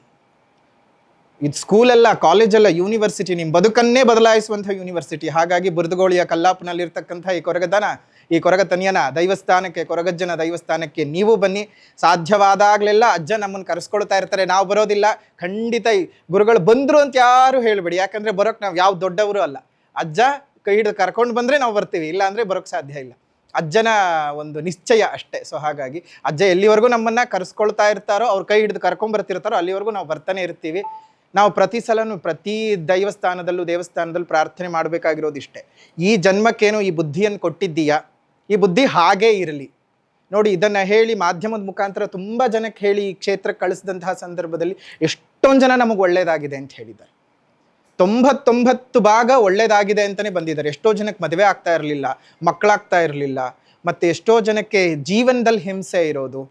ಇದು ಸ್ಕೂಲಲ್ಲ ಕಾಲೇಜಲ್ಲ ಯೂನಿವರ್ಸಿಟಿ ನಿಮ್ಮ ಬದುಕನ್ನೇ ಬದಲಾಯಿಸುವಂಥ ಯೂನಿವರ್ಸಿಟಿ ಹಾಗಾಗಿ ಬುರ್ದಗೋಳಿಯ ಕಲ್ಲಾಪನಲ್ಲಿರ್ತಕ್ಕಂಥ ಈ ಕೊರಗದನ, ಈ ಕೊರಗತನಿಯನ ದೈವಸ್ಥಾನಕ್ಕೆ, ಕೊರಗಜ್ಜನ ದೈವಸ್ಥಾನಕ್ಕೆ ನೀವು ಬನ್ನಿ. ಸಾಧ್ಯವಾದಾಗಲೆಲ್ಲ ಅಜ್ಜ ನಮ್ಮನ್ನು ಕರೆಸ್ಕೊಳ್ತಾ ಇರ್ತಾರೆ. ನಾವು ಬರೋದಿಲ್ಲ. ಖಂಡಿತ ಗುರುಗಳು ಬಂದರು ಅಂತ ಯಾರು ಹೇಳಬೇಡಿ. ಯಾಕಂದರೆ ಬರೋಕ್ಕೆ ನಾವು ಯಾವ ದೊಡ್ಡವರು ಅಲ್ಲ. ಅಜ್ಜ ಕೈ ಹಿಡಿದು ಕರ್ಕೊಂಡು ಬಂದರೆ ನಾವು ಬರ್ತೀವಿ. ಇಲ್ಲ ಅಂದರೆ ಬರೋಕ್ಕೆ ಸಾಧ್ಯ ಇಲ್ಲ. ಅಜ್ಜನ ಒಂದು ನಿಶ್ಚಯ ಅಷ್ಟೇ. ಸೊ ಹಾಗಾಗಿ ಅಜ್ಜ ಎಲ್ಲಿವರೆಗೂ ನಮ್ಮನ್ನು ಕರೆಸ್ಕೊಳ್ತಾ ಇರ್ತಾರೋ, ಅವ್ರ ಕೈ ಹಿಡಿದು ಕರ್ಕೊಂಬರ್ತಿರ್ತಾರೋ ಅಲ್ಲಿವರೆಗೂ ನಾವು ಬರ್ತಾನೆ ಇರ್ತೀವಿ. ನಾವು ಪ್ರತಿ ಸಲನೂ ಪ್ರತಿ ದೈವಸ್ಥಾನದಲ್ಲೂ, ದೇವಸ್ಥಾನದಲ್ಲೂ ಪ್ರಾರ್ಥನೆ ಮಾಡಬೇಕಾಗಿರೋದು ಇಷ್ಟೇ. ಈ ಜನ್ಮಕ್ಕೇನು ಈ ಬುದ್ಧಿಯನ್ನು ಕೊಟ್ಟಿದ್ದೀಯಾ? ಈ ಬುದ್ಧಿ ಹಾಗೇ ಇರಲಿ. ನೋಡಿ, ಇದನ್ನು ಹೇಳಿ ಮಾಧ್ಯಮದ ಮುಖಾಂತರ ತುಂಬ ಜನಕ್ಕೆ ಹೇಳಿ ಈ ಕ್ಷೇತ್ರಕ್ಕೆ ಕಳಿಸಿದಂತಹ ಸಂದರ್ಭದಲ್ಲಿ ಎಷ್ಟೊಂದು ಜನ ನಮಗೆ ಒಳ್ಳೆಯದಾಗಿದೆ ಅಂತ ಹೇಳಿದ್ದಾರೆ. ತೊಂಬತ್ತೊಂಬತ್ತು ಭಾಗ ಒಳ್ಳೆಯದಾಗಿದೆ ಅಂತಲೇ ಬಂದಿದ್ದಾರೆ. ಎಷ್ಟೋ ಜನಕ್ಕೆ ಮದುವೆ ಆಗ್ತಾ ಇರಲಿಲ್ಲ, ಮಕ್ಕಳಾಗ್ತಾ ಇರಲಿಲ್ಲ, ಮತ್ತು ಎಷ್ಟೋ ಜನಕ್ಕೆ ಜೀವನದಲ್ಲಿ ಹಿಂಸೆ ಇರೋದು,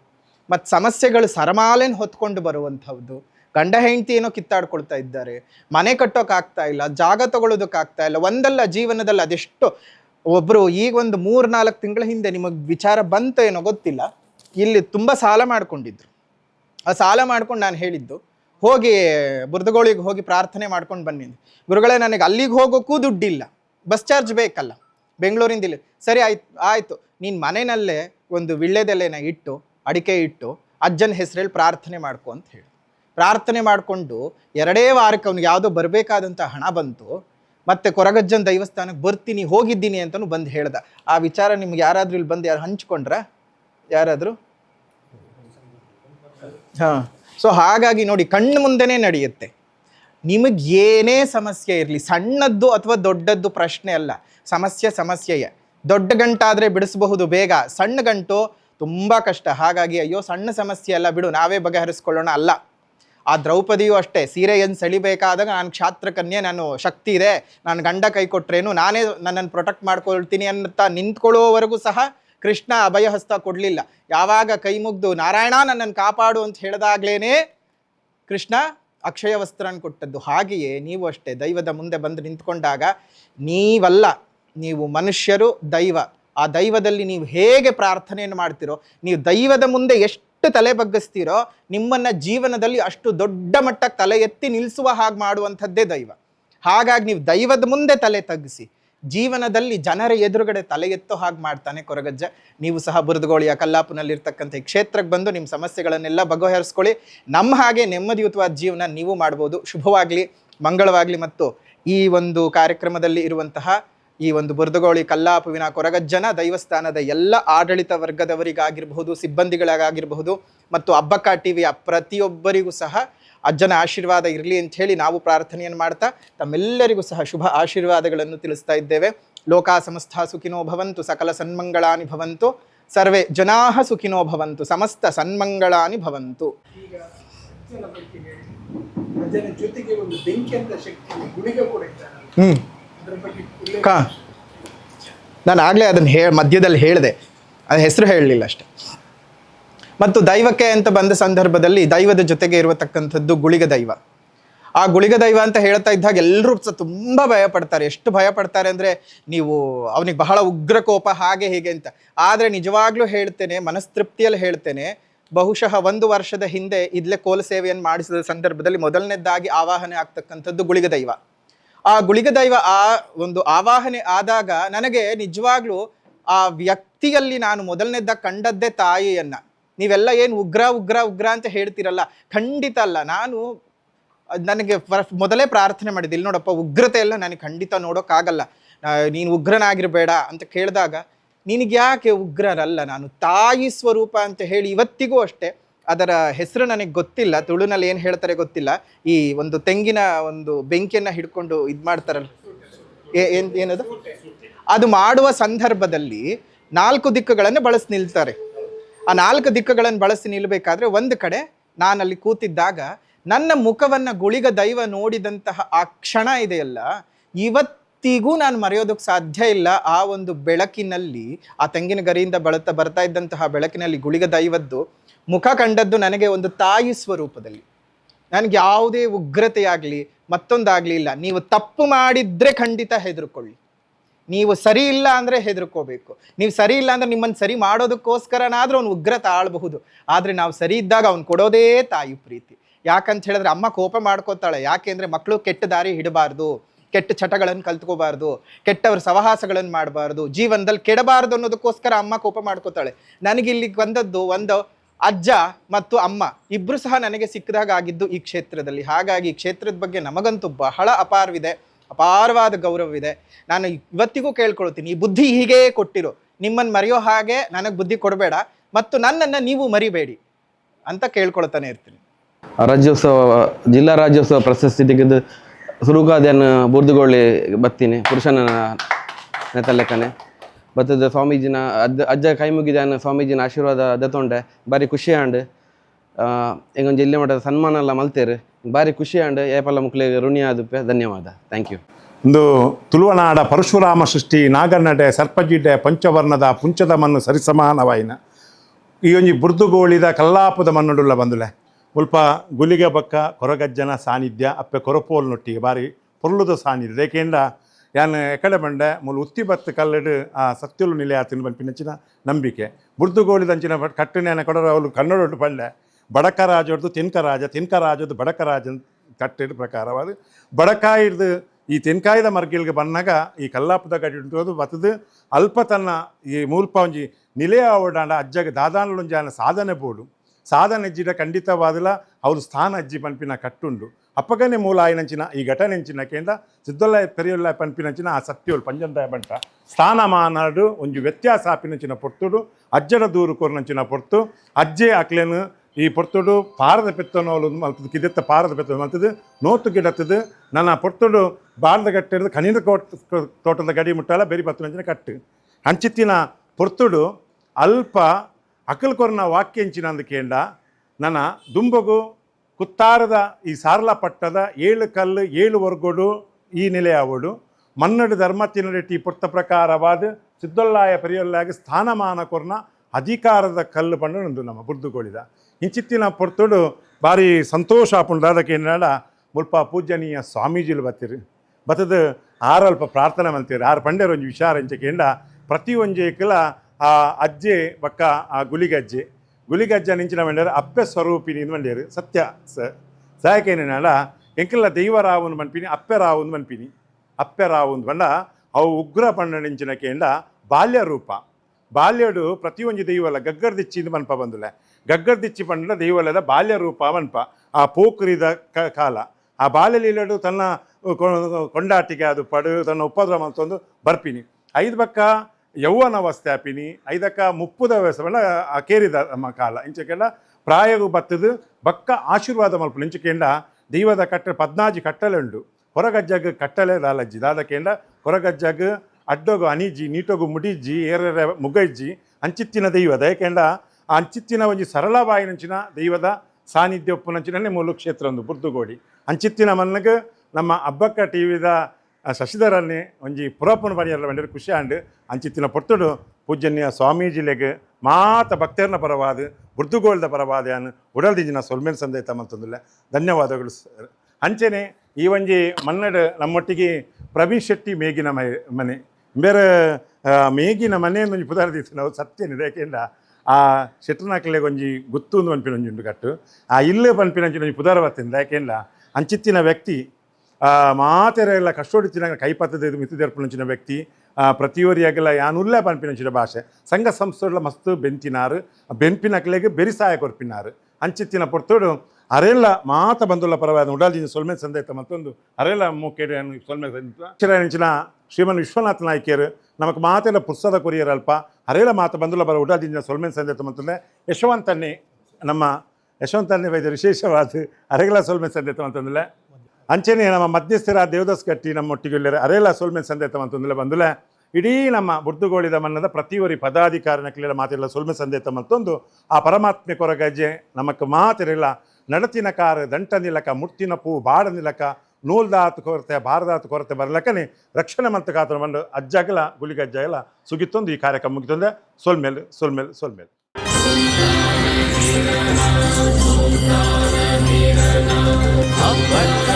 ಮತ್ತು ಸಮಸ್ಯೆಗಳು ಸರಮಾಲೆನ ಹೊತ್ಕೊಂಡು ಬರುವಂಥದ್ದು ಗಂಡ, ಹೆಂಡತಿ ಏನೋ ಕಿತ್ತಾಡ್ಕೊಳ್ತಾ ಇದ್ದಾರೆ. ಮನೆ ಕಟ್ಟೋಕ್ಕಾಗ್ತಾ ಇಲ್ಲ, ಜಾಗ ತಗೊಳ್ಳೋದಕ್ಕಾಗ್ತಾ ಇಲ್ಲ. ಒಂದಲ್ಲ ಜೀವನದಲ್ಲಿ ಅದೆಷ್ಟು ಒಬ್ಬರು ಈಗ ಒಂದು ಮೂರು ನಾಲ್ಕು ತಿಂಗಳ ಹಿಂದೆ ನಿಮಗೆ ವಿಚಾರ ಬಂತ ಏನೋ ಗೊತ್ತಿಲ್ಲ. ಇಲ್ಲಿ ತುಂಬ ಸಾಲ ಮಾಡಿಕೊಂಡಿದ್ರು. ಆ ಸಾಲ ಮಾಡ್ಕೊಂಡು ನಾನು ಹೇಳಿದ್ದು ಹೋಗಿ ಬುರ್ದಗೋಳಿಗೆ ಹೋಗಿ ಪ್ರಾರ್ಥನೆ ಮಾಡ್ಕೊಂಡು ಬನ್ನಿ ಗುರುಗಳೇ, ನನಗೆ ಅಲ್ಲಿಗೆ ಹೋಗೋಕ್ಕೂ ದುಡ್ಡಿಲ್ಲ. ಬಸ್ ಚಾರ್ಜ್ ಬೇಕಲ್ಲ. ಬೆಂಗಳೂರಿಂದ ಇಲ್ಲಿ. ಸರಿ, ಆಯ್ತು, ಆಯಿತು. ನೀನು ಮನೆಯಲ್ಲೇ ಒಂದು ವಿಳ್ಳೆದೆಲೆನ ಇಟ್ಟು, ಅಡಿಕೆ ಇಟ್ಟು, ಅಜ್ಜನ ಹೆಸರಲ್ಲಿ ಪ್ರಾರ್ಥನೆ ಮಾಡ್ಕೊ ಅಂತ ಹೇಳಿ. ಪ್ರಾರ್ಥನೆ ಮಾಡಿಕೊಂಡು ಎರಡೇ ವಾರಕ್ಕೆ ಅವ್ನಿಗೆ ಯಾವುದೋ ಬರಬೇಕಾದಂಥ ಹಣ ಬಂತು. ಮತ್ತೆ ಕೊರಗಜ್ಜನ ದೈವಸ್ಥಾನಕ್ಕೆ ಬರ್ತೀನಿ, ಹೋಗಿದ್ದೀನಿ ಅಂತಲೂ ಬಂದು ಹೇಳ್ದ. ಆ ವಿಚಾರ ನಿಮ್ಗೆ ಯಾರಾದ್ರೂ ಇಲ್ಲಿ ಬಂದು ಯಾರು ಹಂಚ್ಕೊಂಡ್ರ? ಯಾರಾದರೂ? ಹಾಂ. ಸೊ ಹಾಗಾಗಿ ನೋಡಿ, ಕಣ್ಣು ಮುಂದೆನೇ ನಡೆಯುತ್ತೆ. ನಿಮಗೆ ಏನೇ ಸಮಸ್ಯೆ ಇರಲಿ, ಸಣ್ಣದ್ದು ಅಥವಾ ದೊಡ್ಡದ್ದು ಪ್ರಶ್ನೆ ಅಲ್ಲ, ಸಮಸ್ಯೆ ಸಮಸ್ಯೆಯೇ. ದೊಡ್ಡ ಗಂಟಾದರೆ ಬಿಡಿಸಬಹುದು ಬೇಗ, ಸಣ್ಣ ಗಂಟು ತುಂಬ ಕಷ್ಟ. ಹಾಗಾಗಿ ಅಯ್ಯೋ, ಸಣ್ಣ ಸಮಸ್ಯೆ ಅಲ್ಲ ಬಿಡು, ನಾವೇ ಬಗೆಹರಿಸ್ಕೊಳ್ಳೋಣ ಅಲ್ಲ. ಆ ದ್ರೌಪದಿಯು ಅಷ್ಟೇ, ಸೀರೆ ಏನು ಸೆಳಿಬೇಕಾದಾಗ ನಾನು ಕ್ಷಾತ್ರಕನ್ಯೆ ನಾನು ಶಕ್ತಿ ಇದೆ, ನಾನು ಗಂಡ ಕೈ ಕೊಟ್ರೇನು ನಾನೇ ನನ್ನನ್ನು ಪ್ರೊಟೆಕ್ಟ್ ಮಾಡ್ಕೊಳ್ತೀನಿ ಅಂತ ನಿಂತ್ಕೊಳ್ಳೋವರೆಗೂ ಸಹ ಕೃಷ್ಣ ಅಭಯಹಸ್ತ ಕೊಡಲಿಲ್ಲ. ಯಾವಾಗ ಕೈ ಮುಗ್ದು ನಾರಾಯಣ, ನನ್ನನ್ನು ಕಾಪಾಡು ಅಂತ ಹೇಳಿದಾಗ್ಲೇನೆ ಕೃಷ್ಣ ಅಕ್ಷಯ ವಸ್ತ್ರನ ಕೊಟ್ಟದ್ದು. ಹಾಗೆಯೇ ನೀವು ಅಷ್ಟೇ ದೈವದ ಮುಂದೆ ಬಂದು ನಿಂತ್ಕೊಂಡಾಗ ನೀವಲ್ಲ, ನೀವು ಮನುಷ್ಯರು, ದೈವ. ಆ ದೈವದಲ್ಲಿ ನೀವು ಹೇಗೆ ಪ್ರಾರ್ಥನೆಯನ್ನು ಮಾಡ್ತೀರೋ, ನೀವು ದೈವದ ಮುಂದೆ ಎಷ್ಟು ತಲೆ ಬಗ್ಗಿಸ್ತೀರೋ, ನಿಮ್ಮನ್ನ ಜೀವನದಲ್ಲಿ ಅಷ್ಟು ದೊಡ್ಡ ಮಟ್ಟಕ್ಕೆ ತಲೆ ಎತ್ತಿ ನಿಲ್ಲಿಸುವ ಹಾಗೆ ಮಾಡುವಂಥದ್ದೇ ದೈವ. ಹಾಗಾಗಿ ನೀವು ದೈವದ ಮುಂದೆ ತಲೆ ತಗ್ಗಿಸಿ ಜೀವನದಲ್ಲಿ ಜನರ ಎದುರುಗಡೆ ತಲೆ ಎತ್ತೋ ಹಾಗೆ ಮಾಡ್ತಾನೆ ಕೊರಗಜ್ಜ. ನೀವು ಸಹ ಬುರದಗೋಳಿಯ ಕಲ್ಲಾಪುನಲ್ಲಿರ್ತಕ್ಕಂಥ ಕ್ಷೇತ್ರಕ್ಕೆ ಬಂದು ನಿಮ್ಮ ಸಮಸ್ಯೆಗಳನ್ನೆಲ್ಲ ಬಗೆಹರಿಸ್ಕೊಳ್ಳಿ. ನಮ್ಮ ಹಾಗೆ ನೆಮ್ಮದಿಯುತವಾದ ಜೀವನ ನೀವು ಮಾಡ್ಬೋದು. ಶುಭವಾಗಲಿ, ಮಂಗಳವಾಗಲಿ ಮತ್ತು ಈ ಒಂದು ಕಾರ್ಯಕ್ರಮದಲ್ಲಿ ಇರುವಂತಹ ಈ ಒಂದು ಬುರದಗೋಳಿ ಕಲ್ಲಾಪುವಿನ ಕೊರಗಜ್ಜನ ದೈವಸ್ಥಾನದ ಎಲ್ಲ ಆಡಳಿತ ವರ್ಗದವರಿಗಾಗಿರಬಹುದು ಸಿಬ್ಬಂದಿಗಳಿಗಾಗಿರಬಹುದು ಮತ್ತು ಅಬ್ಬಕ್ಕ ಟಿವಿಯ ಪ್ರತಿಯೊಬ್ಬರಿಗೂ ಸಹ ಅಜ್ಜನ ಆಶೀರ್ವಾದ ಇರಲಿ ಅಂತ ಹೇಳಿ ನಾವು ಪ್ರಾರ್ಥನೆಯನ್ನು ಮಾಡ್ತಾ ತಮ್ಮೆಲ್ಲರಿಗೂ ಸಹ ಶುಭ ಆಶೀರ್ವಾದಗಳನ್ನು ತಿಳಿಸ್ತಾ ಇದ್ದೇವೆ. ಲೋಕಾ ಸಮಸ್ತ ಸುಖಿನೋ ಭವಂತು ಸಕಲ ಸನ್ಮಂಗಳಾನಿ ಭವಂತು ಸರ್ವೇ ಜನಾಹ ಸುಖಿನೋ ಭವಂತು ಸಮಸ್ತ ಸನ್ಮಂಗಳಾನಿ ಭವಂತು. ಹ್ಞೂ ನಾನು ಆಗಲೇ ಅದನ್ನು ಹೇ ಮಧ್ಯದಲ್ಲಿ ಹೇಳಿದೆ. ಅದು ಹೆಸರು ಹೇಳಲಿಲ್ಲ ಅಷ್ಟೆ. ಮತ್ತು ದೈವಕ್ಕೆ ಅಂತ ಬಂದ ಸಂದರ್ಭದಲ್ಲಿ ದೈವದ ಜೊತೆಗೆ ಇರತಕ್ಕಂಥದ್ದು ಗುಳಿಗ ದೈವ. ಆ ಗುಳಿಗ ದೈವ ಅಂತ ಹೇಳ್ತಾ ಇದ್ದಾಗ ಎಲ್ಲರೂ ಸಹ ತುಂಬ ಭಯ ಪಡ್ತಾರೆ ಎಷ್ಟು ಭಯ ಪಡ್ತಾರೆ ಅಂದರೆ ನೀವು ಅವನಿಗೆ ಬಹಳ ಉಗ್ರ ಕೋಪ ಹಾಗೆ ಹೀಗೆ ಅಂತ. ಆದರೆ ನಿಜವಾಗ್ಲೂ ಹೇಳ್ತೇನೆ, ಮನಸ್ತೃಪ್ತಿಯಲ್ಲಿ ಹೇಳ್ತೇನೆ, ಬಹುಶಃ ಒಂದು ವರ್ಷದ ಹಿಂದೆ ಇದ್ಲೆ ಕೋಲ ಸೇವೆಯನ್ನು ಮಾಡಿಸಿದ ಸಂದರ್ಭದಲ್ಲಿ ಮೊದಲನೇದಾಗಿ ಆವಾಹನೆ ಆಗ್ತಕ್ಕಂಥದ್ದು ಗುಳಿಗ ದೈವ. ಆ ಗುಳಿಗ ದೈವ ಆ ಒಂದು ಆವಾಹನೆ ಆದಾಗ ನನಗೆ ನಿಜವಾಗ್ಲೂ ಆ ವ್ಯಕ್ತಿಯಲ್ಲಿ ನಾನು ಮೊದಲನೇದ ಕಂಡದ್ದೇ ತಾಯಿಯನ್ನ. ನೀವೆಲ್ಲ ಏನು ಉಗ್ರ ಉಗ್ರ ಉಗ್ರ ಅಂತ ಹೇಳ್ತಿರಲ್ಲ. ಖಂಡಿತ ಅಲ್ಲ. ನಾನು ನನಗೆ ಮೊದಲೇ ಪ್ರಾರ್ಥನೆ ಮಾಡಿದ್ದೆ. ಇಲ್ಲಿ ನೋಡಪ್ಪ ಉಗ್ರತೆ ಎಲ್ಲ ನನಗೆ ಖಂಡಿತ ನೋಡೋಕ್ಕಾಗಲ್ಲ. ನೀನು ಉಗ್ರನಾಗಿರಬೇಡ ಅಂತ ಕೇಳಿದಾಗ, ನಿನಗೆ ಯಾಕೆ ಉಗ್ರರಲ್ಲ ನಾನು? ತಾಯಿ ಸ್ವರೂಪ ಅಂತ ಹೇಳಿ ಇವತ್ತಿಗೂ ಅಷ್ಟೇ, ಅದರ ಹೆಸರು ನನಗೆ ಗೊತ್ತಿಲ್ಲ. ತುಳುನಲ್ಲಿ ಏನು ಹೇಳ್ತಾರೆ ಗೊತ್ತಿಲ್ಲ. ಈ ಒಂದು ತೆಂಗಿನ ಒಂದು ಬೆಂಕಿಯನ್ನು ಹಿಡ್ಕೊಂಡು ಇದು ಮಾಡ್ತಾರಲ್ಲ. ಏನ್, ಏನದು? ಅದು ಮಾಡುವ ಸಂದರ್ಭದಲ್ಲಿ ನಾಲ್ಕು ದಿಕ್ಕುಗಳನ್ನು ಬಳಸಿ ನಿಲ್ತಾರೆ. ಆ ನಾಲ್ಕು ದಿಕ್ಕುಗಳನ್ನು ಬಳಸಿ ನಿಲ್ಲಬೇಕಾದ್ರೆ ಒಂದು ಕಡೆ ನಾನಲ್ಲಿ ಕೂತಿದ್ದಾಗ ನನ್ನ ಮುಖವನ್ನು ಗುಳಿಗ ದೈವ ನೋಡಿದಂತಹ ಆ ಕ್ಷಣ ಇದೆಯಲ್ಲ, ಇವತ್ತಿಗೂ ನಾನು ಮರೆಯೋದಕ್ಕೆ ಸಾಧ್ಯ ಇಲ್ಲ. ಆ ಒಂದು ಬೆಳಕಿನಲ್ಲಿ, ಆ ತೆಂಗಿನ ಗರಿಯಿಂದ ಬಳತ ಬರ್ತಾ ಇದ್ದಂತಹ ಬೆಳಕಿನಲ್ಲಿ ಗುಳಿಗ ದೈವದ್ದು ಮುಖ ಕಂಡದ್ದು ನನಗೆ ಒಂದು ತಾಯಿ ಸ್ವರೂಪದಲ್ಲಿ. ನನಗೆ ಯಾವುದೇ ಉಗ್ರತೆಯಾಗಲಿ ಮತ್ತೊಂದಾಗಲಿ ಇಲ್ಲ. ನೀವು ತಪ್ಪು ಮಾಡಿದ್ರೆ ಖಂಡಿತ ಹೆದರ್ಕೊಳ್ಳಿ. ನೀವು ಸರಿ ಇಲ್ಲ ಅಂದರೆ ಹೆದರ್ಕೋಬೇಕು. ನೀವು ಸರಿ ಇಲ್ಲ ಅಂದ್ರೆ ನಿಮ್ಮನ್ನು ಸರಿ ಮಾಡೋದಕ್ಕೋಸ್ಕರನಾದ್ರೂ ಅವ್ನು ಉಗ್ರ ತಾಳಬಹುದು. ಆದರೆ ನಾವು ಸರಿ ಇದ್ದಾಗ ಅವ್ನು ಕೊಡೋದೇ ತಾಯಿ ಪ್ರೀತಿ. ಯಾಕಂತ ಹೇಳಿದ್ರೆ ಅಮ್ಮ ಕೋಪ ಮಾಡ್ಕೋತಾಳೆ. ಯಾಕೆಂದ್ರೆ ಮಕ್ಕಳು ಕೆಟ್ಟ ದಾರಿ ಹಿಡಬಾರ್ದು. ಕೆಟ್ಟ ಚಟಗಳನ್ನು ಕಲ್ತ್ಕೋಬಾರ್ದು. ಕೆಟ್ಟವ್ರ ಸವಹಾಸಗಳನ್ನು ಮಾಡಬಾರ್ದು. ಜೀವನದಲ್ಲಿ ಕೆಡಬಾರ್ದು ಅನ್ನೋದಕ್ಕೋಸ್ಕರ ಅಮ್ಮ ಕೋಪ ಮಾಡ್ಕೋತಾಳೆ. ನನಗೆ ಇಲ್ಲಿಗೆ ಬಂದದ್ದು ಒಂದು ಅಜ್ಜ ಮತ್ತು ಅಮ್ಮ. ಇಬ್ಬರು ಸಹ ನನಗೆ ಸಿಕ್ಕಿದಾಗ ಆಗಿದ್ದು ಈ ಕ್ಷೇತ್ರದಲ್ಲಿ. ಹಾಗಾಗಿ ಈ ಕ್ಷೇತ್ರದ ಬಗ್ಗೆ ನಮಗಂತೂ ಬಹಳ ಅಪಾರವಿದೆ. ಅಪಾರವಾದ ಗೌರವವಿದೆ. ನಾನು ಇವತ್ತಿಗೂ ಕೇಳ್ಕೊಳ್ತೀನಿ, ಈ ಬುದ್ಧಿ ಹೀಗೇ ಕೊಟ್ಟಿರು. ನಿಮ್ಮನ್ನು ಮರೆಯೋ ಹಾಗೆ ನನಗೆ ಬುದ್ಧಿ ಕೊಡಬೇಡ, ಮತ್ತು ನನ್ನನ್ನು ನೀವು ಮರಿಬೇಡಿ ಅಂತ ಕೇಳ್ಕೊಳ್ತಾನೆ ಇರ್ತೀನಿ. ರಾಜ್ಯೋತ್ಸವ, ಜಿಲ್ಲಾ ರಾಜ್ಯೋತ್ಸವ ಪ್ರಶಸ್ತಿ ತೆಗೆದು ಸುರುಗಾದಿಯನ್ನು ಬುರ್ದುಗೊಳ್ಳಿ ಬತ್ತೀನಿ ಪುರುಷನ ನೆತಲೆಕ್ಕನೆ. ಬತ್ತದ ಸ್ವಾಮೀಜಿನ ಅಜ್ಜ ಅಜ್ಜ ಕೈ ಮುಗಿದಾನ ಸ್ವಾಮೀಜಿನ ಆಶೀರ್ವಾದ ತೊಂಡೆ. ಬಾರಿ ಖುಷಿ ಆಂಡ್ ಎಂಗೊಂದು ಜಿಲ್ಲೆ ಮಟ್ಟದ ಸನ್ಮಾನ ಎಲ್ಲ ಮಲ್ತೇರು. ಬಾರಿ ಖುಷಿ ಅಂಡ್ ಏಪಲ್ಲ ಮುಕ್ಲಿಗೆ ಋಣಿ ಆದುಪ್ಪೆ ಧನ್ಯವಾದ. ಥ್ಯಾಂಕ್ ಯು ಇಂದು ತುಳುವನಾಡ ಪರಶುರಾಮ ಸೃಷ್ಟಿ ನಾಗನಡೆ ಸರ್ಪಜಿಡೆ ಪಂಚವರ್ಣದ ಪುಂಚದ ಮಣ್ಣು ಸರಿಸಮಾನವಾಯಿನ. ಈ ಒಂಜಿ ಬುರ್ದುಗೋಳಿದ ಕಲ್ಲಾಪದ ಮಣ್ಣುಡುಲ್ಲ ಬಂದುಲೆ. ಮುಲ್ಪ ಗುಲಿಗೆ ಬಕ್ಕ, ಕೊರಗಜ್ಜನ ಸಾನ್ನಿಧ್ಯ, ಅಪ್ಪೆ ಕೊರಪೋಲ್ನೊಟ್ಟಿಗೆ ಬಾರಿ ಪೊರ್ಲುದ ಸಾನ್ನಿಧ್ಯ. ಏಕೆಂಡ ಯಾನು ಎಕಡೆ ಬಂಡೆ, ಮುಲ್ ಉತ್ತಿ ಬತ್ತು ಕಲ್ಲಡು, ಆ ಸತ್ಯಲು ನಿಲಯ ಆತಿನ ಪನ್ಪಿನಂಚಿನ ನಂಬಿಕೆ. ಬುರ್ದುಗೋಳಿದಂಚಿನ ಕಟ್ಟಿನ ಕೊಡರ ಅವಳು ಕನ್ನಡೊಟ್ಟು ಪಂಡೆ. ಬಡಕ ರಾಜೊಡ್ದು ತಿನ್ಕ ರಾಜ ತಿನ್ಕ ರಾಜದ್ದು ಬಡಕ ರಾಜ ಕಟ್ಟಿದ ಪ್ರಕಾರವಾದ ಬಡಕಾಯಿಡ್ದು ಈ ತಿನ್ಕಾಯದ ಮರ್ಗಿಲ್ಗೆ ಬಂದಾಗ ಈ ಕಲ್ಲಾಪದ ಗಡಿ ಉಂಟು ಬತ್ತದು ಅಲ್ಪ ತನ್ನ ಈ ಮೂಲ್ಪ ಒಂಜಿ ನಿಲೆಯ ಓಡಾಂಡ ಅಜ್ಜಗೆ ದಾದಾನಲೊಂಜಾನ ಸಾಧನೆ ಬೋಡು. ಸಾಧನೆ ಅಜ್ಜಿಡ ಖಂಡಿತವಾದಲ ಅವರು ಸ್ಥಾನ ಅಜ್ಜಿ ಪನ್ಪಿನ ಕಟ್ಟುಂಡು. ಅಪ್ಪಗನೆ ಮೂಲ ಆಯ್ನಂಚಿನ ಈ ಘಟನೆಂಚಿನ ಕೇಂದ್ರ ಸಿದ್ದೊಲ್ಲ ಪೆರಿಯೊಲ್ಲ ಪನ್ಪಿನಂಚಿನ ಆ ಸತ್ಯೋಲ್ ಪಂಜಂದಾಯ ಬಂಟ. ಸ್ಥಾನಮಾನಾಡು ಒಂದು ವ್ಯತ್ಯಾಸ ಆಪಿನಂಚಿನ ಪೊರ್ತುಡು ಅಜ್ಜಡ ದೂರು ಕೋರ್ನಂಚಿನ ಪೊರ್ತು, ಅಜ್ಜೆ ಅಕ್ಲೇನು ಈ ಪೊರ್ತುಡು ಪಾರದ ಪೆತ್ತನೋಲು ಮಲ್ತದ ಕಿದೆತ್ತ ಪಾರದ ಪೆತ್ತ ಮಲ್ತದು ನೋತು ಗಿಡತ್ತದು. ನನ್ನ ಪೊರ್ತುಡು ಬಾರದ ಕಣಿದ ಕೋಟ ತೋಟದ ಗಡಿ ಮುಟ್ಟಾಲ ಬೇರೆ ಪತ್ತು ಕಟ್ಟು. ಅಂಚಿತ್ತಿನ ಪೊರ್ತುಡು ಅಲ್ಪ ಅಕಲ್ಕೊರ್ನ ವಾಕ್ಯಂಚಿನ ಅಂದಕೇಂಡ ನನ್ನ ದುಂಬಗು ಕುತ್ತಾರದ ಈ ಸಾರ್ಲ ಪಟ್ಟದ ಏಳು ಕಲ್ಲು, ಏಳು ವರ್ಗೋಡು ಈ ನೆಲೆಯಾವಡು ಮನ್ನಡು ಧರ್ಮತ್ತಿನರೆಟ್ಟಿ ಪೊರ್ತ ಪ್ರಕಾರವಾದ ಸಿದ್ದೊಲ್ಲಾಯ ಪರಿಯೊಲ್ಲಾಗಿ ಸ್ಥಾನಮಾನ ಕೊರ್ನ ಅಧಿಕಾರದ ಕಲ್ಲು ಪಂಡು ನಮ್ಮ ಬುರ್ದುಗೋಳಿದ. ಇಂಚಿತ್ತಿನ ಪೊರ್ತುಡು ಭಾರಿ ಸಂತೋಷ ಆಪುಂಡು. ಅದಕ್ಕೆ ಏನಾಡ ಮುಲ್ಪ ಪೂಜನೀಯ ಸ್ವಾಮೀಜಿಲು ಬತ್ತಿರು. ಬತ್ತದ ಆರಲ್ಪ ಪ್ರಾರ್ಥನೆ ಮಂತೀರಿ. ಆರು ಪಂಡೇರು ಒಂಜಿ ವಿಚಾರ ಇಂಚಕೇಂಡ ಪ್ರತಿ ಒಂಜೇಕಲ ಆ ಅಜ್ಜೆ ಬಕ್ಕ ಆ ಗುಲಿಗಜ್ಜೆ. ಗುಲಿಗಜ್ಜ ನಿಂಚಿನ ಮಂಡ್ಯಾರ ಅಪ್ಪೆ ಸ್ವರೂಪಿನಿ ಮಂಡ್ಯಾರು. ಸತ್ಯ ಸ ಏನಾಡ ಎಂಕಲ್ಲ ದೈವ ರಾವುನ್ ಮನ್ಪಿನಿ, ಅಪ್ಪೆ ರಾವುನ್ ಮನ್ಪಿನಿ. ಅಪ್ಪೆ ರಾವುನ್ ಬಂಡ ಅವು ಉಗ್ರ ಪಂಡ ಕೇಂಡ ಬಾಲ್ಯ ರೂಪ. ಬಾಲ್ಯಡು ಪ್ರತಿಯೊಂದು ದೈವಲ ಗಗ್ಗರ್ದಿಚ್ಚಿಂದು ಮನ್ಪ ಬಂದುಲೆ. ಗಗ್ಗರ್ದಿಚ್ಚಿ ಪಂಡ ದೇವಾಲಯದ ಬಾಲ್ಯ ರೂಪ ಅವನ್ಪ. ಆ ಪೋಕರಿದ ಕಾಲ. ಆ ಬಾಲ್ಯ ಲೀಲಡು ತನ್ನ ಕೊಂಡಾಟಿಗೆ ಅದು ಪಡು, ತನ್ನ ಉಪದ್ರವ ಮಲ್ತೊಂದು ಬರ್ಪಿನಿ. ಐದು ಬಕ್ಕ ಯೌವನವಸ್ಥೆ ಆಪಿನಿ ಐದಕ್ಕ ಮುಪ್ಪುದ ವ್ಯವಸ್ಥೆ ಆ ಕೇರಿದ ನಮ್ಮ ಕಾಲ. ಇಂಚಕೆಲ್ಲ ಪ್ರಾಯವು ಬತ್ತದು, ಬಕ್ಕ ಆಶೀರ್ವಾದ ಮಲ್ಪು ಇಂಚಕೆಂಡ ದೈವದ ಕಟ್ಟ, ಪದ್ನಾಜಿ ಕಟ್ಟಲೆ ಉಂಡು ಹೊರಗಜ್ಜಗ್ ಕಟ್ಟಲೆ ದಾಲಜ್ಜಿ ದಾದಕೆಂಡ ಹೊರಗಜ್ಜಾಗ ಅಡ್ಡೋಗು ಅನಿಜಿ ನೀಟೋಗು ಮುಡಿಜ್ಜಿ ಏರರೆ ಮುಗಜ್ಜಿ, ಅಂಚಿತ್ತಿನ ದೈವದ. ಏಕೆಂಡ ಆ ಅಂಚಿತ್ತಿನ ಒಂಜಿ ಸರಳವಾಯಿನಂಚಿನ ದೈವದ ಸಾನ್ನಿಧ್ಯ ಉಪ್ಪುನಂಚಿನಲ್ಲೇ ಮೂಲ ಕ್ಷೇತ್ರ ಒಂದು ಬುರ್ದುಗೋಡಿ. ಅಂಚಿತ್ತಿನ ಮನ್ನಗ ನಮ್ಮ ಅಬ್ಬಕ್ಕ ಟಿವಿದ ವಿದ ಶಶಿಧರನ್ನೇ ಒಂಜಿ ಪುರಪ್ಪನ ಪಣಿಯಲ್ಲ ಬಂದಿರ ಖುಷಿ ಆಂಡ್ ಅಂಚಿತ್ತಿನ ಪೊರ್ತುಡು ಪೂಜನ್ಯ ಸ್ವಾಮೀಜಿಲೆಗ್ ಮಾತ ಭಕ್ತರ್ನ ಪರವಾದ, ಬುರ್ದುಗೋಳ್ದ ಪರವಾದ ಯಾನ್ ಉಡಲ್ದಿಜಿನ ಸೊಲ್ಮೇಲ್ ಸಂದೇತ ಮಲ್ತೊಂದುಲ್ಲೆ ಧನ್ಯವಾದಗಳು ಸರ್. ಅಂಚೆನೆ ಈ ಒಂಜಿ ಮನ್ನಡ್ ನಮ್ಮೊಟ್ಟಿಗೆ ಪ್ರವೀಣ್ ಶೆಟ್ಟಿ ಮೇಗಿನ ಮನೆ. ಬೇರೆ ಮೇಗಿನ ಮನೆ ಒಂಜಿ ಪುದಾರ ದಿವಸ ನಾವು ಸತ್ಯನಿದೆ ಯಾಕೆಂಡ ಆ ಶೆಟ್ರನಾಕ್ಲೆಗ್ ಒಂಜಿ ಗುತ್ತು ಒಂದು ಪನ್ಪಿನ ಒಂಜಿ ಉಂಡು ಕಟ್ಟು ಆ ಇಲ್ಲು ಪನ್ಪಿನ ಒಂಜಿ ಒಂಜಿ ಪುದಾರ ಬತ್ತಿಂದ ಯಾಕೆಂಡ ಅಂಚಿತ್ತಿನ ವ್ಯಕ್ತಿ ಆ, ಮಾತೆರೆಲ್ಲ ಕಷ್ಟೋಡಿತ್ತಿನ ಕೈಪತ್ತದ ಮಿತ್ತುದೆರ್ಪುನಂಚಿನ ವ್ಯಕ್ತಿ ಆ, ಪ್ರತಿಯೊರಿಯಾಗೆಲ್ಲ ಯಾನುಲ್ಲ ಪನ್ಪಿನಂಚಿನ ಭಾಷೆ ಸಂಘ ಸಂಸ್ಥೆಗಳ ಮಸ್ತ್ ಬೆಂತಿನಾರು ಬೆಂಪಿನಕ್ಲೆಗ್ ಬೆರಿಸಾಯ ಕೊರ್ಪಿನಾರು ಅಂಚಿತ್ತಿನ ಪೊರ್ತೋಡು ಅರೆಲ್ಲ ಮಾತ ಬಂದುಲ್ಲ ಪರವಾದ ಉಡಾಲ್ಜಿನ ಸೊಲ್ಮೆ ಸಂದೇತ ಮತ್ತೊಂದು ಅರೆಲ್ಲ ಮೂಕೆಡೆ ಸೊಲ್ಮೆ ಸಂಚಿನ ಶ್ರೀಮನ್ ವಿಶ್ವನಾಥ ನಾಯ್ಕರು ನಮಕ್ ಮಾತೆಲ್ಲ ಪುಸ್ತಕ ಕೊರಿಯರ್ ಅಲ್ಪ ಅರೆಲ್ಲ ಮಾತು ಬಂದುಲ ಬರ ಉಡಾದಿಂದ ಸೊಲ್ಮೆನ್ ಸಂದೇತ ಮತ್ತೊಂದೆ ಯಶವಂತನ್ನೇ ನಮ್ಮ ಯಶವಂತನ್ನಿ ವೈದ್ಯ ವಿಶೇಷವಾದ ಅರೆಗಳ ಸೊಲ್ಮೆನ್ ಸಂದೇತ ಅಂತಂದ್ರೆ ಅಂಚೆನೆ ನಮ್ಮ ಮಧ್ಯಸ್ಥರ ದೇವದಾಸ್ ಕಟ್ಟಿ ನಮ್ಮೊಟ್ಟಿಗೆ ಇಲ್ಲರೆ ಅರೆಲ್ಲ ಸೋಲ್ಮೆ ಸಂದೇತ ಅಂತಂದ್ರೆ ಬಂದುಲೆ ಇಡೀ ನಮ್ಮ ಬುರ್ದುಗೋಳಿದ ಮನ್ನದ ಪ್ರತಿಯೊರಿ ಪದಾಧಿಕಾರಿನಕ್ಲೆಲ್ಲ ಮಾತೆಲ್ಲ ಸೊಲ್ಮೆ ಸಂದೇತ ಮತ್ತೊಂದು ಆ ಪರಮಾತ್ಮೆ ಕೊರಗಜ್ಜೆ, ನಮಕ್ ಮಾತಿರಲ್ಲ, ನಡತಿನ ಕಾರ ದಂಟ ನಿಲಕ, ಮುಟ್ಟಿನ ಪೂ, ಬಾಡ ನಿಲಕ ನೂಲ್ದಾತ್ ಕೊರತೆ, ಭಾರದಾತ್ ಕೊರತೆ ಬರ್ಲಕ್ಕನೆ ರಕ್ಷಣೆ ಮಂತ ಕಾತರ ಬಂದು ಅಜ್ಜಗಲ ಗುಲಿಗಜ್ಜ ಎಲ್ಲ ಸುಗಿತ್ತೊಂದು ಈ ಕಾರ್ಯಕ್ರಮ ಮುಗಿತಂದೆ. ಸೋಲ್ಮೇಲ್ ಸೋಲ್ಮೇಲ್ ಸೋಲ್ಮೇಲ್ ಹಬ್ಬಕ್ಕ